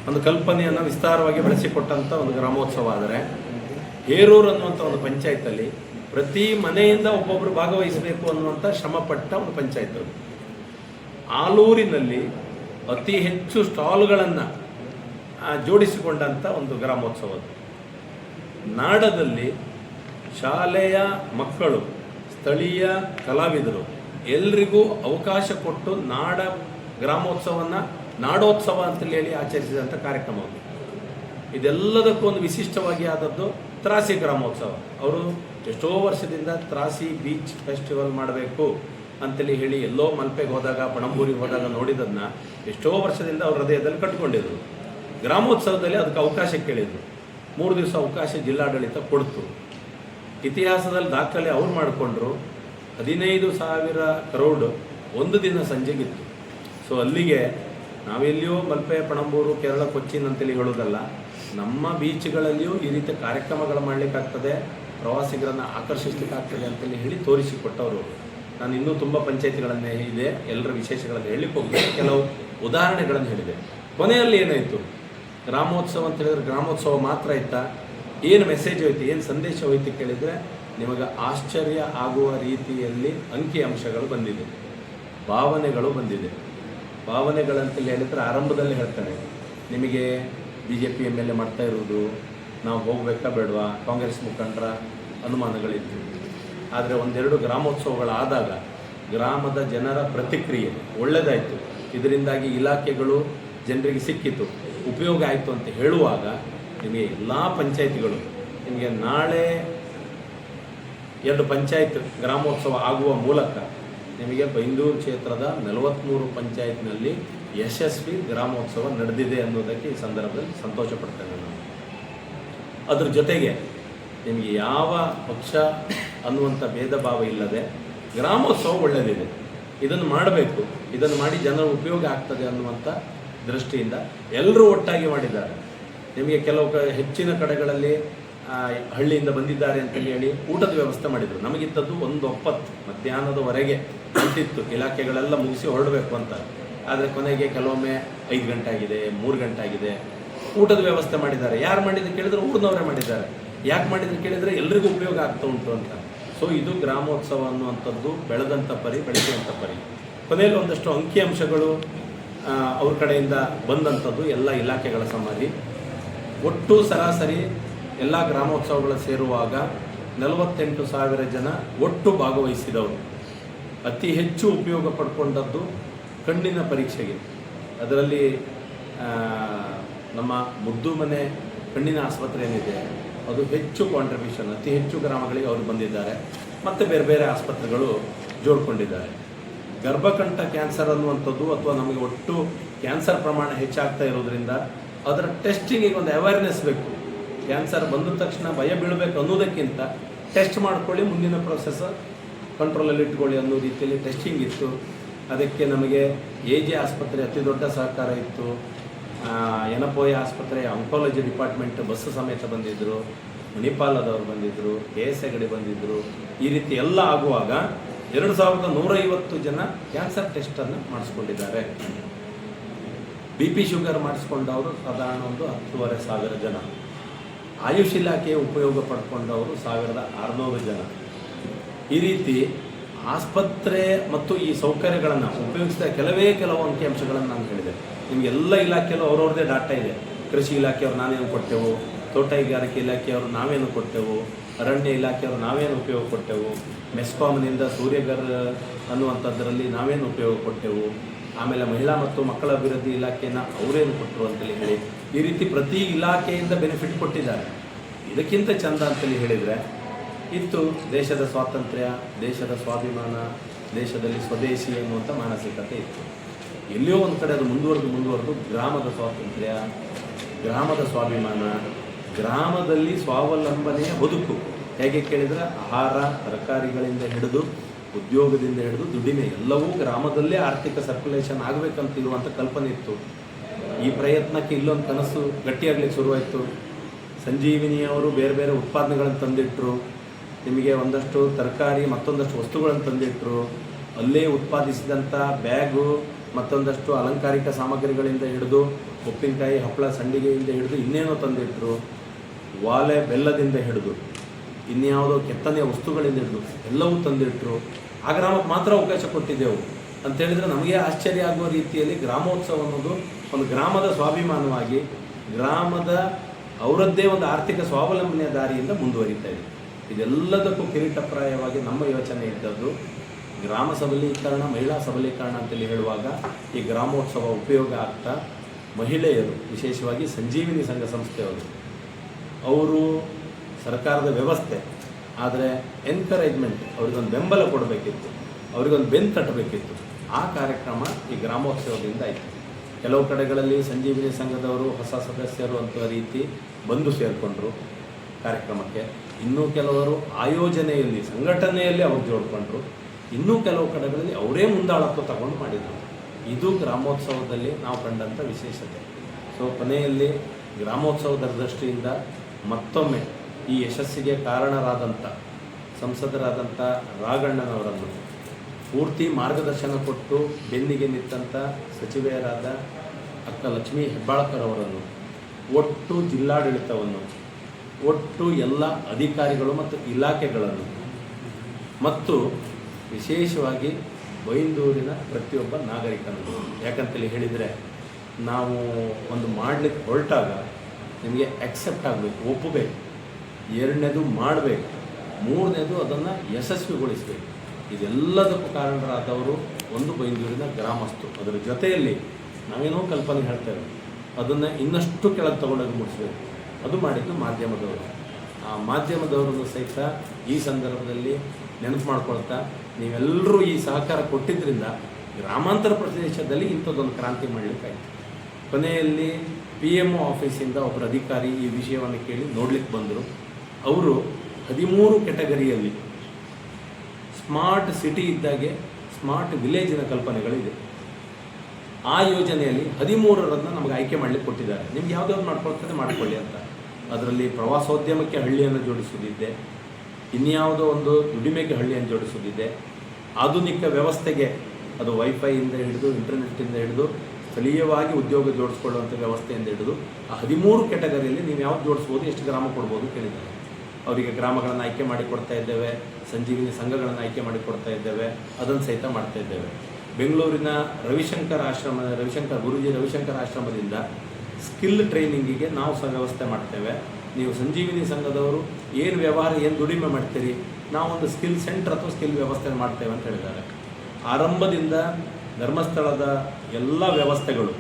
ಒಂದು ಕಲ್ಪನೆಯನ್ನು ವಿಸ್ತಾರವಾಗಿ ಬೆಳೆಸಿಕೊಟ್ಟಂಥ ಒಂದು ಗ್ರಾಮೋತ್ಸವ ಆದರೆ, ಹೇರೂರು ಅನ್ನುವಂಥ ಒಂದು ಪಂಚಾಯತಲ್ಲಿ ಪ್ರತಿ ಮನೆಯಿಂದ ಒಬ್ಬೊಬ್ಬರು ಭಾಗವಹಿಸಬೇಕು ಅನ್ನುವಂಥ ಶ್ರಮಪಟ್ಟ ಒಂದು ಪಂಚಾಯತ್ ಅದು ಆಲೂರಿನಲ್ಲಿ ಅತಿ ಹೆಚ್ಚು ಸ್ಟಾಲ್ಗಳನ್ನು ಜೋಡಿಸಿಕೊಂಡಂಥ ಒಂದು ಗ್ರಾಮೋತ್ಸವ ಅದು. ನಾಡದಲ್ಲಿ ಶಾಲೆಯ ಮಕ್ಕಳು, ಸ್ಥಳೀಯ ಕಲಾವಿದರು ಎಲ್ರಿಗೂ ಅವಕಾಶ ಕೊಟ್ಟು ನಾಡ ಗ್ರಾಮೋತ್ಸವವನ್ನು ನಾಡೋತ್ಸವ ಅಂತೇಳಿ ಹೇಳಿ ಆಚರಿಸಿದಂಥ ಕಾರ್ಯಕ್ರಮ ಇದೆಲ್ಲದಕ್ಕೂ ಒಂದು ವಿಶಿಷ್ಟವಾಗಿ ಆದದ್ದು ತ್ರಾಸಿ ಗ್ರಾಮೋತ್ಸವ. ಅವರು ಎಷ್ಟೋ ವರ್ಷದಿಂದ ತ್ರಾಸಿ ಬೀಚ್ ಫೆಸ್ಟಿವಲ್ ಮಾಡಬೇಕು ಅಂತೇಳಿ ಹೇಳಿ ಎಲ್ಲೋ ಮಲ್ಪೆಗೆ ಹೋದಾಗ, ಪಣಂಬೂರಿಗೆ ಹೋದಾಗ ನೋಡಿದ್ದನ್ನು ಎಷ್ಟೋ ವರ್ಷದಿಂದ ಅವ್ರ ಹೃದಯದಲ್ಲಿ ಕಟ್ಕೊಂಡಿದ್ರು. ಗ್ರಾಮೋತ್ಸವದಲ್ಲಿ ಅದಕ್ಕೆ ಅವಕಾಶ ಕೇಳಿದ್ರು. ಮೂರು ದಿವಸ ಅವಕಾಶ ಜಿಲ್ಲಾಡಳಿತ ಕೊಡ್ತು. ಇತಿಹಾಸದಲ್ಲಿ ದಾಖಲೆ ಅವ್ರು ಮಾಡಿಕೊಂಡ್ರು. ಹದಿನೈದು ಸಾವಿರ ಕರೋಡ್ ಒಂದು ದಿನ ಸಂಜೆಗಿತ್ತು. ಸೊ ಅಲ್ಲಿಗೆ ನಾವೆಲ್ಲಿಯೂ ಮಲ್ಪೆ, ಪಣಂಬೂರು, ಕೇರಳ, ಕೊಚ್ಚಿನ್ ಅಂತೇಳಿ ಹೇಳೋದಲ್ಲ, ನಮ್ಮ ಬೀಚ್ಗಳಲ್ಲಿಯೂ ಈ ರೀತಿಯ ಕಾರ್ಯಕ್ರಮಗಳು ಮಾಡಲಿಕ್ಕಾಗ್ತದೆ, ಪ್ರವಾಸಿಗರನ್ನು ಆಕರ್ಷಿಸ್ಲಿಕ್ಕಾಗ್ತದೆ ಅಂತೇಳಿ ಹೇಳಿ ತೋರಿಸಿಕೊಟ್ಟವರು ನಾನು ಇನ್ನೂ ತುಂಬ ಪಂಚಾಯತಿಗಳನ್ನೇ ಇದೆ, ಎಲ್ಲರ ವಿಶೇಷಗಳನ್ನು ಹೋಗ್ತೀನಿ. ಕೆಲವು ಉದಾಹರಣೆಗಳನ್ನು ಹೇಳಿದೆ. ಕೊನೆಯಲ್ಲಿ ಏನಾಯಿತು? ಗ್ರಾಮೋತ್ಸವ ಅಂತ ಹೇಳಿದ್ರೆ ಗ್ರಾಮೋತ್ಸವ ಮಾತ್ರ ಇತ್ತಾ ಏನು ಮೆಸೇಜ್ ಹೋಯ್ತು, ಏನು ಸಂದೇಶ ಹೋಯ್ತು ಕೇಳಿದರೆ, ನಿಮಗೆ ಆಶ್ಚರ್ಯ ಆಗುವ ರೀತಿಯಲ್ಲಿ ಅಂಕಿ ಅಂಶಗಳು ಬಂದಿದೆ. ಭಾವನೆಗಳು ಬಂದಿದೆ. ಭಾವನೆಗಳಂತೆಲ್ಲ ಹೇಳಿದ್ರೆ ಆರಂಭದಲ್ಲಿ ಹೇಳ್ತಾರೆ ನಿಮಗೆ B J P M L A ಮಾಡ್ತಾ ಇರುವುದು, ನಾವು ಹೋಗಬೇಕಾ ಬೇಡವಾ? ಕಾಂಗ್ರೆಸ್ ಮುಖಂಡರ ಅನುಮಾನಗಳಿತ್ತು ಆದರೆ ಒಂದೆರಡು ಗ್ರಾಮೋತ್ಸವಗಳಾದಾಗ ಗ್ರಾಮದ ಜನರ ಪ್ರತಿಕ್ರಿಯೆ ಒಳ್ಳೆಯದಾಯಿತು ಇದರಿಂದಾಗಿ ಇಲಾಖೆಗಳು ಜನರಿಗೆ ಸಿಕ್ಕಿತು. ಉಪಯೋಗ ಆಯಿತು ಅಂತ ಹೇಳುವಾಗ ನಿಮಗೆ ಎಲ್ಲ ಪಂಚಾಯಿತಿಗಳು, ನಿಮಗೆ ನಾಳೆ ಎರಡು ಪಂಚಾಯತ್ ಗ್ರಾಮೋತ್ಸವ ಆಗುವ ಮೂಲಕ ನಿಮಗೆ ಬೈಂದೂರು ಕ್ಷೇತ್ರದ ನಲವತ್ತ್ಮೂರು ಪಂಚಾಯತ್ನಲ್ಲಿ ಯಶಸ್ವಿ ಗ್ರಾಮೋತ್ಸವ ನಡೆದಿದೆ ಅನ್ನೋದಕ್ಕೆ ಈ ಸಂದರ್ಭದಲ್ಲಿ ಸಂತೋಷ ಪಡ್ತೇನೆ ನಾನು. ಅದ್ರ ಜೊತೆಗೆ ನಿಮಗೆ ಯಾವ ಪಕ್ಷ ಅನ್ನುವಂಥ ಭೇದ ಭಾವ ಇಲ್ಲದೆ ಗ್ರಾಮೋತ್ಸವ ಒಳ್ಳೆಯದಿದೆ ಇದನ್ನು ಮಾಡಬೇಕು. ಇದನ್ನು ಮಾಡಿ ಜನರ ಉಪಯೋಗ ಆಗ್ತದೆ ಅನ್ನುವಂಥ ದೃಷ್ಟಿಯಿಂದ ಎಲ್ಲರೂ ಒಟ್ಟಾಗಿ ಮಾಡಿದ್ದಾರೆ. ನಿಮಗೆ ಕೆಲವು ಕ ಹೆಚ್ಚಿನ ಕಡೆಗಳಲ್ಲಿ ಹಳ್ಳಿಯಿಂದ ಬಂದಿದ್ದಾರೆ ಅಂತ ಹೇಳಿ ಊಟದ ವ್ಯವಸ್ಥೆ ಮಾಡಿದರು. ನಮಗಿದ್ದದ್ದು ಒಂದು ಒಪ್ಪತ್ತು. ಮಧ್ಯಾಹ್ನದವರೆಗೆ ಅಂತಿತ್ತು ಇಲಾಖೆಗಳೆಲ್ಲ ಮುಗಿಸಿ ಹೊರಡಬೇಕು ಅಂತ. ಆದರೆ ಕೊನೆಗೆ ಕೆಲವೊಮ್ಮೆ ಐದು ಗಂಟೆ ಆಗಿದೆ, ಮೂರು ಗಂಟೆ ಆಗಿದೆ. ಊಟದ ವ್ಯವಸ್ಥೆ ಮಾಡಿದ್ದಾರೆ. ಯಾರು ಮಾಡಿದ್ರು ಕೇಳಿದ್ರೆ ಊರಿನವರೇ ಮಾಡಿದ್ದಾರೆ. ಯಾಕೆ ಮಾಡಿದ್ರು ಕೇಳಿದರೆ ಎಲ್ರಿಗೂ ಉಪಯೋಗ ಆಗ್ತಾ ಉಂಟು ಅಂತ. ಸೊ ಇದು ಗ್ರಾಮೋತ್ಸವ ಅನ್ನುವಂಥದ್ದು ಬೆಳೆದಂಥ ಪರಿ ಬೆಳೆಸುವಂಥ ಪರಿ. ಕೊನೆಯಲ್ಲಿ ಒಂದಷ್ಟು ಅಂಕಿಅಂಶಗಳು ಅವ್ರ ಕಡೆಯಿಂದ ಬಂದಂಥದ್ದು ಎಲ್ಲ ಇಲಾಖೆಗಳ ಸಮಾಧಿ. ಒಟ್ಟು ಸರಾಸರಿ ಎಲ್ಲ ಗ್ರಾಮೋತ್ಸವಗಳು ಸೇರುವಾಗ ನಲವತ್ತೆಂಟು ಸಾವಿರ ಜನ ಒಟ್ಟು ಭಾಗವಹಿಸಿದವರು. ಅತಿ ಹೆಚ್ಚು ಉಪಯೋಗ ಪಡ್ಕೊಂಡದ್ದು ಕಣ್ಣಿನ ಪರೀಕ್ಷೆಗೆ. ಅದರಲ್ಲಿ ನಮ್ಮ ಮುದ್ದು ಮನೆ ಕಣ್ಣಿನ ಆಸ್ಪತ್ರೆ ಏನಿದೆ, ಅದು ಹೆಚ್ಚು ಕಾಂಟ್ರಿಬ್ಯೂಷನ್ ಅತಿ ಹೆಚ್ಚು ಗ್ರಾಮಗಳಿಗೆ ಅವರು ಬಂದಿದ್ದಾರೆ. ಮತ್ತು ಬೇರೆ ಬೇರೆ ಆಸ್ಪತ್ರೆಗಳು ಜೋಡ್ಕೊಂಡಿದ್ದಾರೆ. ಗರ್ಭಕಂಠ ಕ್ಯಾನ್ಸರ್ ಅನ್ನುವಂಥದ್ದು ಅಥವಾ ನಮಗೆ ಒಟ್ಟು ಕ್ಯಾನ್ಸರ್ ಪ್ರಮಾಣ ಹೆಚ್ಚಾಗ್ತಾ ಇರೋದ್ರಿಂದ ಅದರ ಟೆಸ್ಟಿಂಗಿಗೆ ಒಂದು ಅವೇರ್ನೆಸ್ ಬೇಕು. ಕ್ಯಾನ್ಸರ್ ಬಂದ ತಕ್ಷಣ ಭಯ ಬೀಳಬೇಕು ಅನ್ನೋದಕ್ಕಿಂತ ಟೆಸ್ಟ್ ಮಾಡ್ಕೊಳ್ಳಿ, ಮುಂದಿನ ಪ್ರೊಸೆಸ್ ಕಂಟ್ರೋಲಲ್ಲಿ ಇಟ್ಕೊಳ್ಳಿ ಅನ್ನೋ ರೀತಿಯಲ್ಲಿ ಟೆಸ್ಟಿಂಗ್ ಇತ್ತು. ಅದಕ್ಕೆ ನಮಗೆ ಎ ಜೆ ಆಸ್ಪತ್ರೆ ಅತಿ ದೊಡ್ಡ ಸಹಕಾರ ಇತ್ತು. ಎನಪೋಯ ಆಸ್ಪತ್ರೆ ಅಂಕಾಲಜಿ ಡಿಪಾರ್ಟ್ಮೆಂಟ್ ಬಸ್ ಸಮೇತ ಬಂದಿದ್ದರು ಮಣಿಪಾಲದವರು ಬಂದಿದ್ದರು ಕೆ ಎಸ್ ಹೆಗಡೆ ಬಂದಿದ್ದರು ಈ ರೀತಿ ಎಲ್ಲ ಆಗುವಾಗ ಎರಡು ಸಾವಿರದ ನೂರೈವತ್ತು ಜನ ಕ್ಯಾನ್ಸರ್ ಟೆಸ್ಟನ್ನು ಮಾಡಿಸ್ಕೊಂಡಿದ್ದಾರೆ. ಬಿ ಪಿ ಶುಗರ್ ಮಾಡಿಸ್ಕೊಂಡವರು ಸಾಧಾರಣ ಒಂದು ಹತ್ತೂವರೆ ಸಾವಿರ ಜನ. ಆಯುಷ್ ಇಲಾಖೆ ಉಪಯೋಗ ಪಡ್ಕೊಂಡವರು ಸಾವಿರದ ಆರುನೂರು ಜನ. ಈ ರೀತಿ ಆಸ್ಪತ್ರೆ ಮತ್ತು ಈ ಸೌಕರ್ಯಗಳನ್ನು ಉಪಯೋಗಿಸಿದ ಕೆಲವೇ ಕೆಲವು ಅಂಕಿಅಂಶಗಳನ್ನು ನಾನು ಹೇಳಿದೆ. ನಿಮಗೆಲ್ಲ ಇಲಾಖೆಯಲ್ಲೂ ಅವ್ರವ್ರದ್ದೇ ಡಾಟಾ ಇದೆ. ಕೃಷಿ ಇಲಾಖೆಯವರು ನಾನೇನು ಕೊಟ್ಟೆವು? ತೋಟಗಾರಿಕೆ ಇಲಾಖೆಯವರು ನಾವೇನು ಕೊಟ್ಟೆವು? ಅರಣ್ಯ ಇಲಾಖೆಯವರು ನಾವೇನು ಉಪಯೋಗ ಕೊಟ್ಟೆವು? ಮೆಸ್ಕಾಮ್ನಿಂದ ಸೂರ್ಯಗರ್ ಅನ್ನುವಂಥದ್ರಲ್ಲಿ ನಾವೇನು ಉಪಯೋಗ ಕೊಟ್ಟೆವು? ಆಮೇಲೆ ಮಹಿಳಾ ಮತ್ತು ಮಕ್ಕಳ ಅಭಿವೃದ್ಧಿ ಇಲಾಖೆಯನ್ನು ಅವರೇನು ಕೊಟ್ಟರು ಅಂತೇಳಿ ಹೇಳಿ, ಈ ರೀತಿ ಪ್ರತಿ ಇಲಾಖೆಯಿಂದ ಬೆನಿಫಿಟ್ ಕೊಟ್ಟಿದ್ದಾರೆ. ಇದಕ್ಕಿಂತ ಚಂದ ಅಂತೇಳಿ ಹೇಳಿದರೆ, ಇತ್ತು ದೇಶದ ಸ್ವಾತಂತ್ರ್ಯ, ದೇಶದ ಸ್ವಾಭಿಮಾನ, ದೇಶದಲ್ಲಿ ಸ್ವದೇಶಿ ಎನ್ನುವಂಥ ಮಾನಸಿಕತೆ ಇತ್ತು. ಎಲ್ಲಿಯೋ ಒಂದು ಕಡೆ ಅದು ಮುಂದುವರೆದು ಮುಂದುವರೆದು ಗ್ರಾಮದ ಸ್ವಾತಂತ್ರ್ಯ, ಗ್ರಾಮದ ಸ್ವಾಭಿಮಾನ, ಗ್ರಾಮದಲ್ಲಿ ಸ್ವಾವಲಂಬನೆಯ ಬದುಕು. ಹೇಗೆ ಕೇಳಿದರೆ ಆಹಾರ, ತರಕಾರಿಗಳಿಂದ ಹಿಡಿದು ಉದ್ಯೋಗದಿಂದ ಹಿಡಿದು ದುಡಿಮೆ ಎಲ್ಲವೂ ಗ್ರಾಮದಲ್ಲೇ ಆರ್ಥಿಕ ಸರ್ಕ್ಯುಲೇಷನ್ ಆಗಬೇಕಂತ ಇರುವಂಥ ಕಲ್ಪನೆ ಇತ್ತು. ಈ ಪ್ರಯತ್ನಕ್ಕೆ ಇಲ್ಲೊಂದು ಕನಸು ಗಟ್ಟಿಯಾಗಲಿಕ್ಕೆ ಶುರುವಾಯಿತು. ಸಂಜೀವಿನಿಯವರು ಬೇರೆ ಬೇರೆ ಉತ್ಪಾದನೆಗಳನ್ನು ತಂದಿಟ್ಟರು ನಿಮಗೆ ಒಂದಷ್ಟು ತರಕಾರಿ, ಮತ್ತೊಂದಷ್ಟು ವಸ್ತುಗಳನ್ನು ತಂದಿಟ್ಟರು ಅಲ್ಲೇ ಉತ್ಪಾದಿಸಿದಂಥ ಬ್ಯಾಗು, ಮತ್ತೊಂದಷ್ಟು ಅಲಂಕಾರಿಕ ಸಾಮಗ್ರಿಗಳಿಂದ ಹಿಡಿದು, ಉಪ್ಪಿನಕಾಯಿ, ಹಪ್ಪಳ, ಸಂಡಿಗೆಯಿಂದ ಹಿಡಿದು ಇನ್ನೇನೋ ತಂದಿಟ್ಟರು ವಾಲೆ ಬೆಲ್ಲದಿಂದ ಹಿಡಿದು. ಇನ್ಯಾವುದೋ ಕೆತ್ತನೆಯ ವಸ್ತುಗಳಿಂದ ಹಿಡಿದು ಎಲ್ಲವೂ ತಂದಿಟ್ಟರು ಆ ಗ್ರಾಮಕ್ಕೆ ಮಾತ್ರ ಅವಕಾಶ ಕೊಟ್ಟಿದ್ದೆವು ಅಂತ ಹೇಳಿದ್ರೆ ನಮಗೆ ಆಶ್ಚರ್ಯ ಆಗುವ ರೀತಿಯಲ್ಲಿ ಗ್ರಾಮೋತ್ಸವ ಅನ್ನೋದು ಒಂದು ಗ್ರಾಮದ ಸ್ವಾಭಿಮಾನವಾಗಿ, ಗ್ರಾಮದ ಅವರದ್ದೇ ಒಂದು ಆರ್ಥಿಕ ಸ್ವಾವಲಂಬನೆಯ ದಾರಿಯಿಂದ ಮುಂದುವರಿತಾ ಇದೆ. ಇದೆಲ್ಲದಕ್ಕೂ ಕಿರೀಟಪ್ರಾಯವಾಗಿ ನಮ್ಮ ಯೋಚನೆ ಇದ್ದದ್ದು ಗ್ರಾಮ ಸಬಲೀಕರಣ, ಮಹಿಳಾ ಸಬಲೀಕರಣ ಅಂತೇಳಿ ಹೇಳುವಾಗ ಈ ಗ್ರಾಮೋತ್ಸವ ಉಪಯೋಗ ಆಗ್ತಾ ಮಹಿಳೆಯರು, ವಿಶೇಷವಾಗಿ ಸಂಜೀವಿನಿ ಸಂಘ ಸಂಸ್ಥೆಯವರು, ಅವರು ಸರ್ಕಾರದ ವ್ಯವಸ್ಥೆ, ಆದರೆ ಎನ್ಕರೇಜ್ಮೆಂಟ್ ಅವ್ರಿಗೊಂದು ಬೆಂಬಲ ಕೊಡಬೇಕಿತ್ತು, ಅವರಿಗೊಂದು ಬೆನ್ ತಟ್ಟಬೇಕಿತ್ತು ಆ ಕಾರ್ಯಕ್ರಮ ಈ ಗ್ರಾಮೋತ್ಸವದಿಂದ ಆಯಿತು. ಕೆಲವು ಕಡೆಗಳಲ್ಲಿ ಸಂಜೀವಿನಿ ಸಂಘದವರು ಹೊಸ ಸದಸ್ಯರು ಅಂತ ರೀತಿ ಬಂದು ಸೇರಿಕೊಂಡ್ರು ಕಾರ್ಯಕ್ರಮಕ್ಕೆ. ಇನ್ನೂ ಕೆಲವರು ಆಯೋಜನೆಯಲ್ಲಿ, ಸಂಘಟನೆಯಲ್ಲಿ ಅವ್ರು ಜೋಡ್ಕೊಂಡ್ರು. ಇನ್ನೂ ಕೆಲವು ಕಡೆಗಳಲ್ಲಿ ಅವರೇ ಮುಂದಾಳತ್ವ ತಗೊಂಡು ಮಾಡಿದರು. ಇದು ಗ್ರಾಮೋತ್ಸವದಲ್ಲಿ ನಾವು ಕಂಡಂಥ ವಿಶೇಷತೆ. ಸೊ, ಕೊನೆಯಲ್ಲಿ ಗ್ರಾಮೋತ್ಸವದ ದೃಷ್ಟಿಯಿಂದ ಮತ್ತೊಮ್ಮೆ ಈ ಯಶಸ್ಸಿಗೆ ಕಾರಣರಾದಂಥ ಸಂಸದರಾದಂಥ ರಾಘಣ್ಣನವರನ್ನು ಪೂರ್ತಿ ಮಾರ್ಗದರ್ಶನ ಕೊಟ್ಟು ಬೆನ್ನಿಗೆ ನಿಂತಂಥ ಸಚಿವೆಯರಾದ ಅಕ್ಕ ಲಕ್ಷ್ಮೀ ಹೆಬ್ಬಾಳ್ಕರ್ ಅವರನ್ನು ಒಟ್ಟು ಜಿಲ್ಲಾಡಳಿತವನ್ನು, ಒಟ್ಟು ಎಲ್ಲ ಅಧಿಕಾರಿಗಳು ಮತ್ತು ಇಲಾಖೆಗಳನ್ನು, ಮತ್ತು ವಿಶೇಷವಾಗಿ ಬೈಂದೂರಿನ ಪ್ರತಿಯೊಬ್ಬ ನಾಗರಿಕನನ್ನು. ಯಾಕಂತೇಳಿ ಹೇಳಿದರೆ, ನಾವು ಒಂದು ಮಾಡಲಿಕ್ಕೆ ಹೊರಟಾಗ ನಿಮಗೆ ಅಕ್ಸೆಪ್ಟ್ ಆಗಬೇಕು, ಒಪ್ಪಬೇಕು. ಎರಡನೇದು ಮಾಡಬೇಕು. ಮೂರನೇದು ಅದನ್ನು ಯಶಸ್ವಿಗೊಳಿಸಬೇಕು. ಇದೆಲ್ಲದಕ್ಕೂ ಕಾರಣರಾದವರು ಒಂದು ಬೈಂದೂರಿನ ಗ್ರಾಮಸ್ಥರು. ಅದರ ಜೊತೆಯಲ್ಲಿ ನಾವೇನೋ ಕಲ್ಪನೆ ಹೇಳ್ತೇವೆ ಅದನ್ನು ಇನ್ನಷ್ಟು ಕೆಳಗೆ ತಗೊಂಡೋಗಿ ಮುಡಿಸ್ಬೇಕು ಅದು ಮಾಡಿದ್ದು ಮಾಧ್ಯಮದವರು. ಆ ಮಾಧ್ಯಮದವರನ್ನು ಸಹಿತ ಈ ಸಂದರ್ಭದಲ್ಲಿ ನೆನಪು ಮಾಡ್ಕೊಳ್ತಾ ನೀವೆಲ್ಲರೂ ಈ ಸಹಕಾರ ಕೊಟ್ಟಿದ್ದರಿಂದ ಗ್ರಾಮಾಂತರ ಪ್ರದೇಶದಲ್ಲಿ ಇಂಥದ್ದೊಂದು ಕ್ರಾಂತಿ ಮಾಡಲಿಕ್ಕಾಯಿತು. ಕೊನೆಯಲ್ಲಿ ಪಿ ಎಂ ಒ ಆಫೀಸಿಂದ ಒಬ್ಬರು ಅಧಿಕಾರಿ ಈ ವಿಷಯವನ್ನು ಕೇಳಿ ನೋಡ್ಲಿಕ್ಕೆ ಬಂದರು. ಅವರು ಹದಿಮೂರು ಕೆಟಗರಿಯಲ್ಲಿ ಸ್ಮಾರ್ಟ್ ಸಿಟಿ ಇದ್ದಾಗೆ ಸ್ಮಾರ್ಟ್ ವಿಲೇಜಿನ ಕಲ್ಪನೆಗಳಿದೆ. ಆ ಯೋಜನೆಯಲ್ಲಿ ಹದಿಮೂರರನ್ನು ನಮಗೆ ಆಯ್ಕೆ ಮಾಡಲಿಕ್ಕೆ ಕೊಟ್ಟಿದ್ದಾರೆ. ನಿಮ್ಗೆ ಯಾವ್ದಾವ್ದು ಮಾಡ್ಕೊಳ್ತದೆ, ಮಾಡಿಕೊಳ್ಳಿ ಅಂತ. ಅದರಲ್ಲಿ ಪ್ರವಾಸೋದ್ಯಮಕ್ಕೆ ಹಳ್ಳಿಯನ್ನು ಜೋಡಿಸುವುದಿದೆ. ಇನ್ಯಾವುದೋ ಒಂದು ದುಡಿಮೆಗೆ ಹಳ್ಳಿಯನ್ನು ಜೋಡಿಸುವುದಿದೆ. ಆಧುನಿಕ ವ್ಯವಸ್ಥೆಗೆ ಅದು ವೈಫೈಯಿಂದ ಹಿಡಿದು ಇಂಟರ್ನೆಟ್ಟಿಂದ ಹಿಡಿದು, ಸ್ಥಳೀಯವಾಗಿ ಉದ್ಯೋಗ ಜೋಡಿಸ್ಕೊಳ್ಳುವಂಥ ವ್ಯವಸ್ಥೆಯಿಂದ ಹಿಡಿದು, ಆ ಹದಿಮೂರು ಕೆಟಗರಿಯಲ್ಲಿ ನೀವು ಯಾವ್ದು ಜೋಡಿಸ್ಬೋದು, ಎಷ್ಟು ಗ್ರಾಮ ಕೊಡ್ಬೋದು ಕೇಳಿದ್ದಾರೆ. ಅವರಿಗೆ ಗ್ರಾಮಗಳನ್ನು ಆಯ್ಕೆ ಮಾಡಿ ಕೊಡ್ತಾ ಇದ್ದೇವೆ, ಸಂಜೀವಿನಿ ಸಂಘಗಳನ್ನು ಆಯ್ಕೆ ಮಾಡಿ ಕೊಡ್ತಾ ಇದ್ದೇವೆ, ಅದನ್ನು ಸಹಿತ ಮಾಡ್ತಾ ಇದ್ದೇವೆ. ಬೆಂಗಳೂರಿನ ರವಿಶಂಕರ್ ಆಶ್ರಮ, ರವಿಶಂಕರ್ ಗುರುಜಿ ರವಿಶಂಕರ್ ಆಶ್ರಮದಿಂದ ಸ್ಕಿಲ್ ಟ್ರೈನಿಂಗಿಗೆ ನಾವು ಸಹ ವ್ಯವಸ್ಥೆ ಮಾಡ್ತೇವೆ. ನೀವು ಸಂಜೀವಿನಿ ಸಂಘದವರು ಏನು ವ್ಯವಹಾರ, ಏನು ದುಡಿಮೆ ಮಾಡ್ತೀರಿ ಒಂದು ಸ್ಕಿಲ್ ಸೆಂಟರ್ ಅಥವಾ ಸ್ಕಿಲ್ ವ್ಯವಸ್ಥೆ ಮಾಡ್ತೇವೆ ಅಂತ ಹೇಳಿದ್ದಾರೆ. ಆರಂಭದಿಂದ ಧರ್ಮಸ್ಥಳದ ಎಲ್ಲ ವ್ಯವಸ್ಥೆಗಳು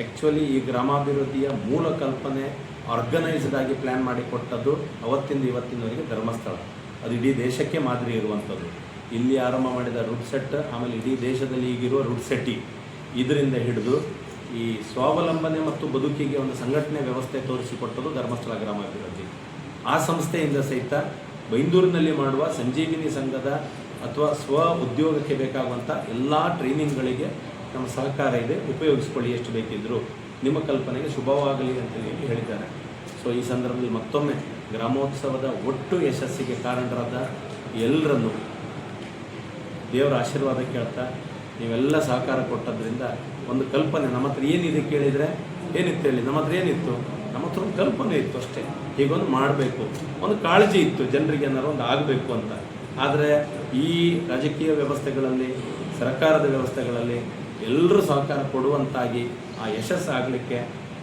ಆ್ಯಕ್ಚುಲಿ ಈ ಗ್ರಾಮಾಭಿವೃದ್ಧಿಯ ಮೂಲ ಕಲ್ಪನೆ ಆರ್ಗನೈಸ್ಡ್ ಆಗಿ ಪ್ಲ್ಯಾನ್ ಮಾಡಿ ಕೊಟ್ಟದ್ದು ಅವತ್ತಿಂದ ಇವತ್ತಿನವರೆಗೆ ಧರ್ಮಸ್ಥಳ. ಅದು ಇಡೀ ದೇಶಕ್ಕೆ ಮಾದರಿ ಇರುವಂಥದ್ದು. ಇಲ್ಲಿ ಆರಂಭ ಮಾಡಿದ ರೂಟ್ ಸೆಟ್ ಆಮೇಲೆ ಇಡೀ ದೇಶದಲ್ಲಿ ಈಗಿರುವ ರೂಟ್ ಸೆಟ್ಟಿ ಇದರಿಂದ ಹಿಡಿದು ಈ ಸ್ವಾವಲಂಬನೆ ಮತ್ತು ಬದುಕಿಗೆ ಒಂದು ಸಂಘಟನೆ ವ್ಯವಸ್ಥೆ ತೋರಿಸಿಕೊಟ್ಟದ್ದು ಧರ್ಮಸ್ಥಳ ಗ್ರಾಮಾಭಿವೃದ್ಧಿ ಆ ಸಂಸ್ಥೆಯಿಂದ ಸಹಿತ ಬೈಂದೂರಿನಲ್ಲಿ ಮಾಡುವ ಸಂಜೀವಿನಿ ಸಂಘದ ಅಥವಾ ಸ್ವ ಉದ್ಯೋಗಕ್ಕೆ ಬೇಕಾಗುವಂಥ ಎಲ್ಲ ಟ್ರೈನಿಂಗ್ಗಳಿಗೆ ನಮ್ಮ ಸಹಕಾರ ಇದೆ, ಉಪಯೋಗಿಸ್ಕೊಳ್ಳಿ ಎಷ್ಟು ಬೇಕಿದ್ದರೂ ನಿಮ್ಮ ಕಲ್ಪನೆಗೆ ಶುಭವಾಗಲಿ ಅಂತ ಹೇಳಿ ಹೇಳಿದ್ದಾರೆ. ಸೊ ಈ ಸಂದರ್ಭದಲ್ಲಿ ಮತ್ತೊಮ್ಮೆ ಗ್ರಾಮೋತ್ಸವದ ಒಟ್ಟು ಯಶಸ್ಸಿಗೆ ಕಾರಣರಾದ ಎಲ್ಲರನ್ನು ದೇವರ ಆಶೀರ್ವಾದ ಕೇಳ್ತಾ ನೀವೆಲ್ಲ ಸಹಕಾರ ಕೊಟ್ಟದ್ರಿಂದ ಒಂದು ಕಲ್ಪನೆ, ನಮ್ಮ ಹತ್ರ ಏನಿದೆ ಕೇಳಿದರೆ ಏನಿತ್ತು ಹೇಳಿ, ನಮ್ಮ ಹತ್ರ ಏನಿತ್ತು? ನಮ್ಮ ಹತ್ರ ಒಂದು ಕಲ್ಪನೆ ಇತ್ತು ಅಷ್ಟೇ. ಹೀಗೊಂದು ಮಾಡಬೇಕು. ಒಂದು ಕಾಳಜಿ ಇತ್ತು ಜನರಿಗೆ ಏನಾರು ಒಂದು ಆಗಬೇಕು ಅಂತ. ಆದರೆ ಈ ರಾಜಕೀಯ ವ್ಯವಸ್ಥೆಗಳಲ್ಲಿ, ಸರ್ಕಾರದ ವ್ಯವಸ್ಥೆಗಳಲ್ಲಿ ಎಲ್ಲರೂ ಸಹಕಾರ ಕೊಡುವಂತಾಗಿ ಆ ಯಶಸ್ಸು ಆಗಲಿಕ್ಕೆ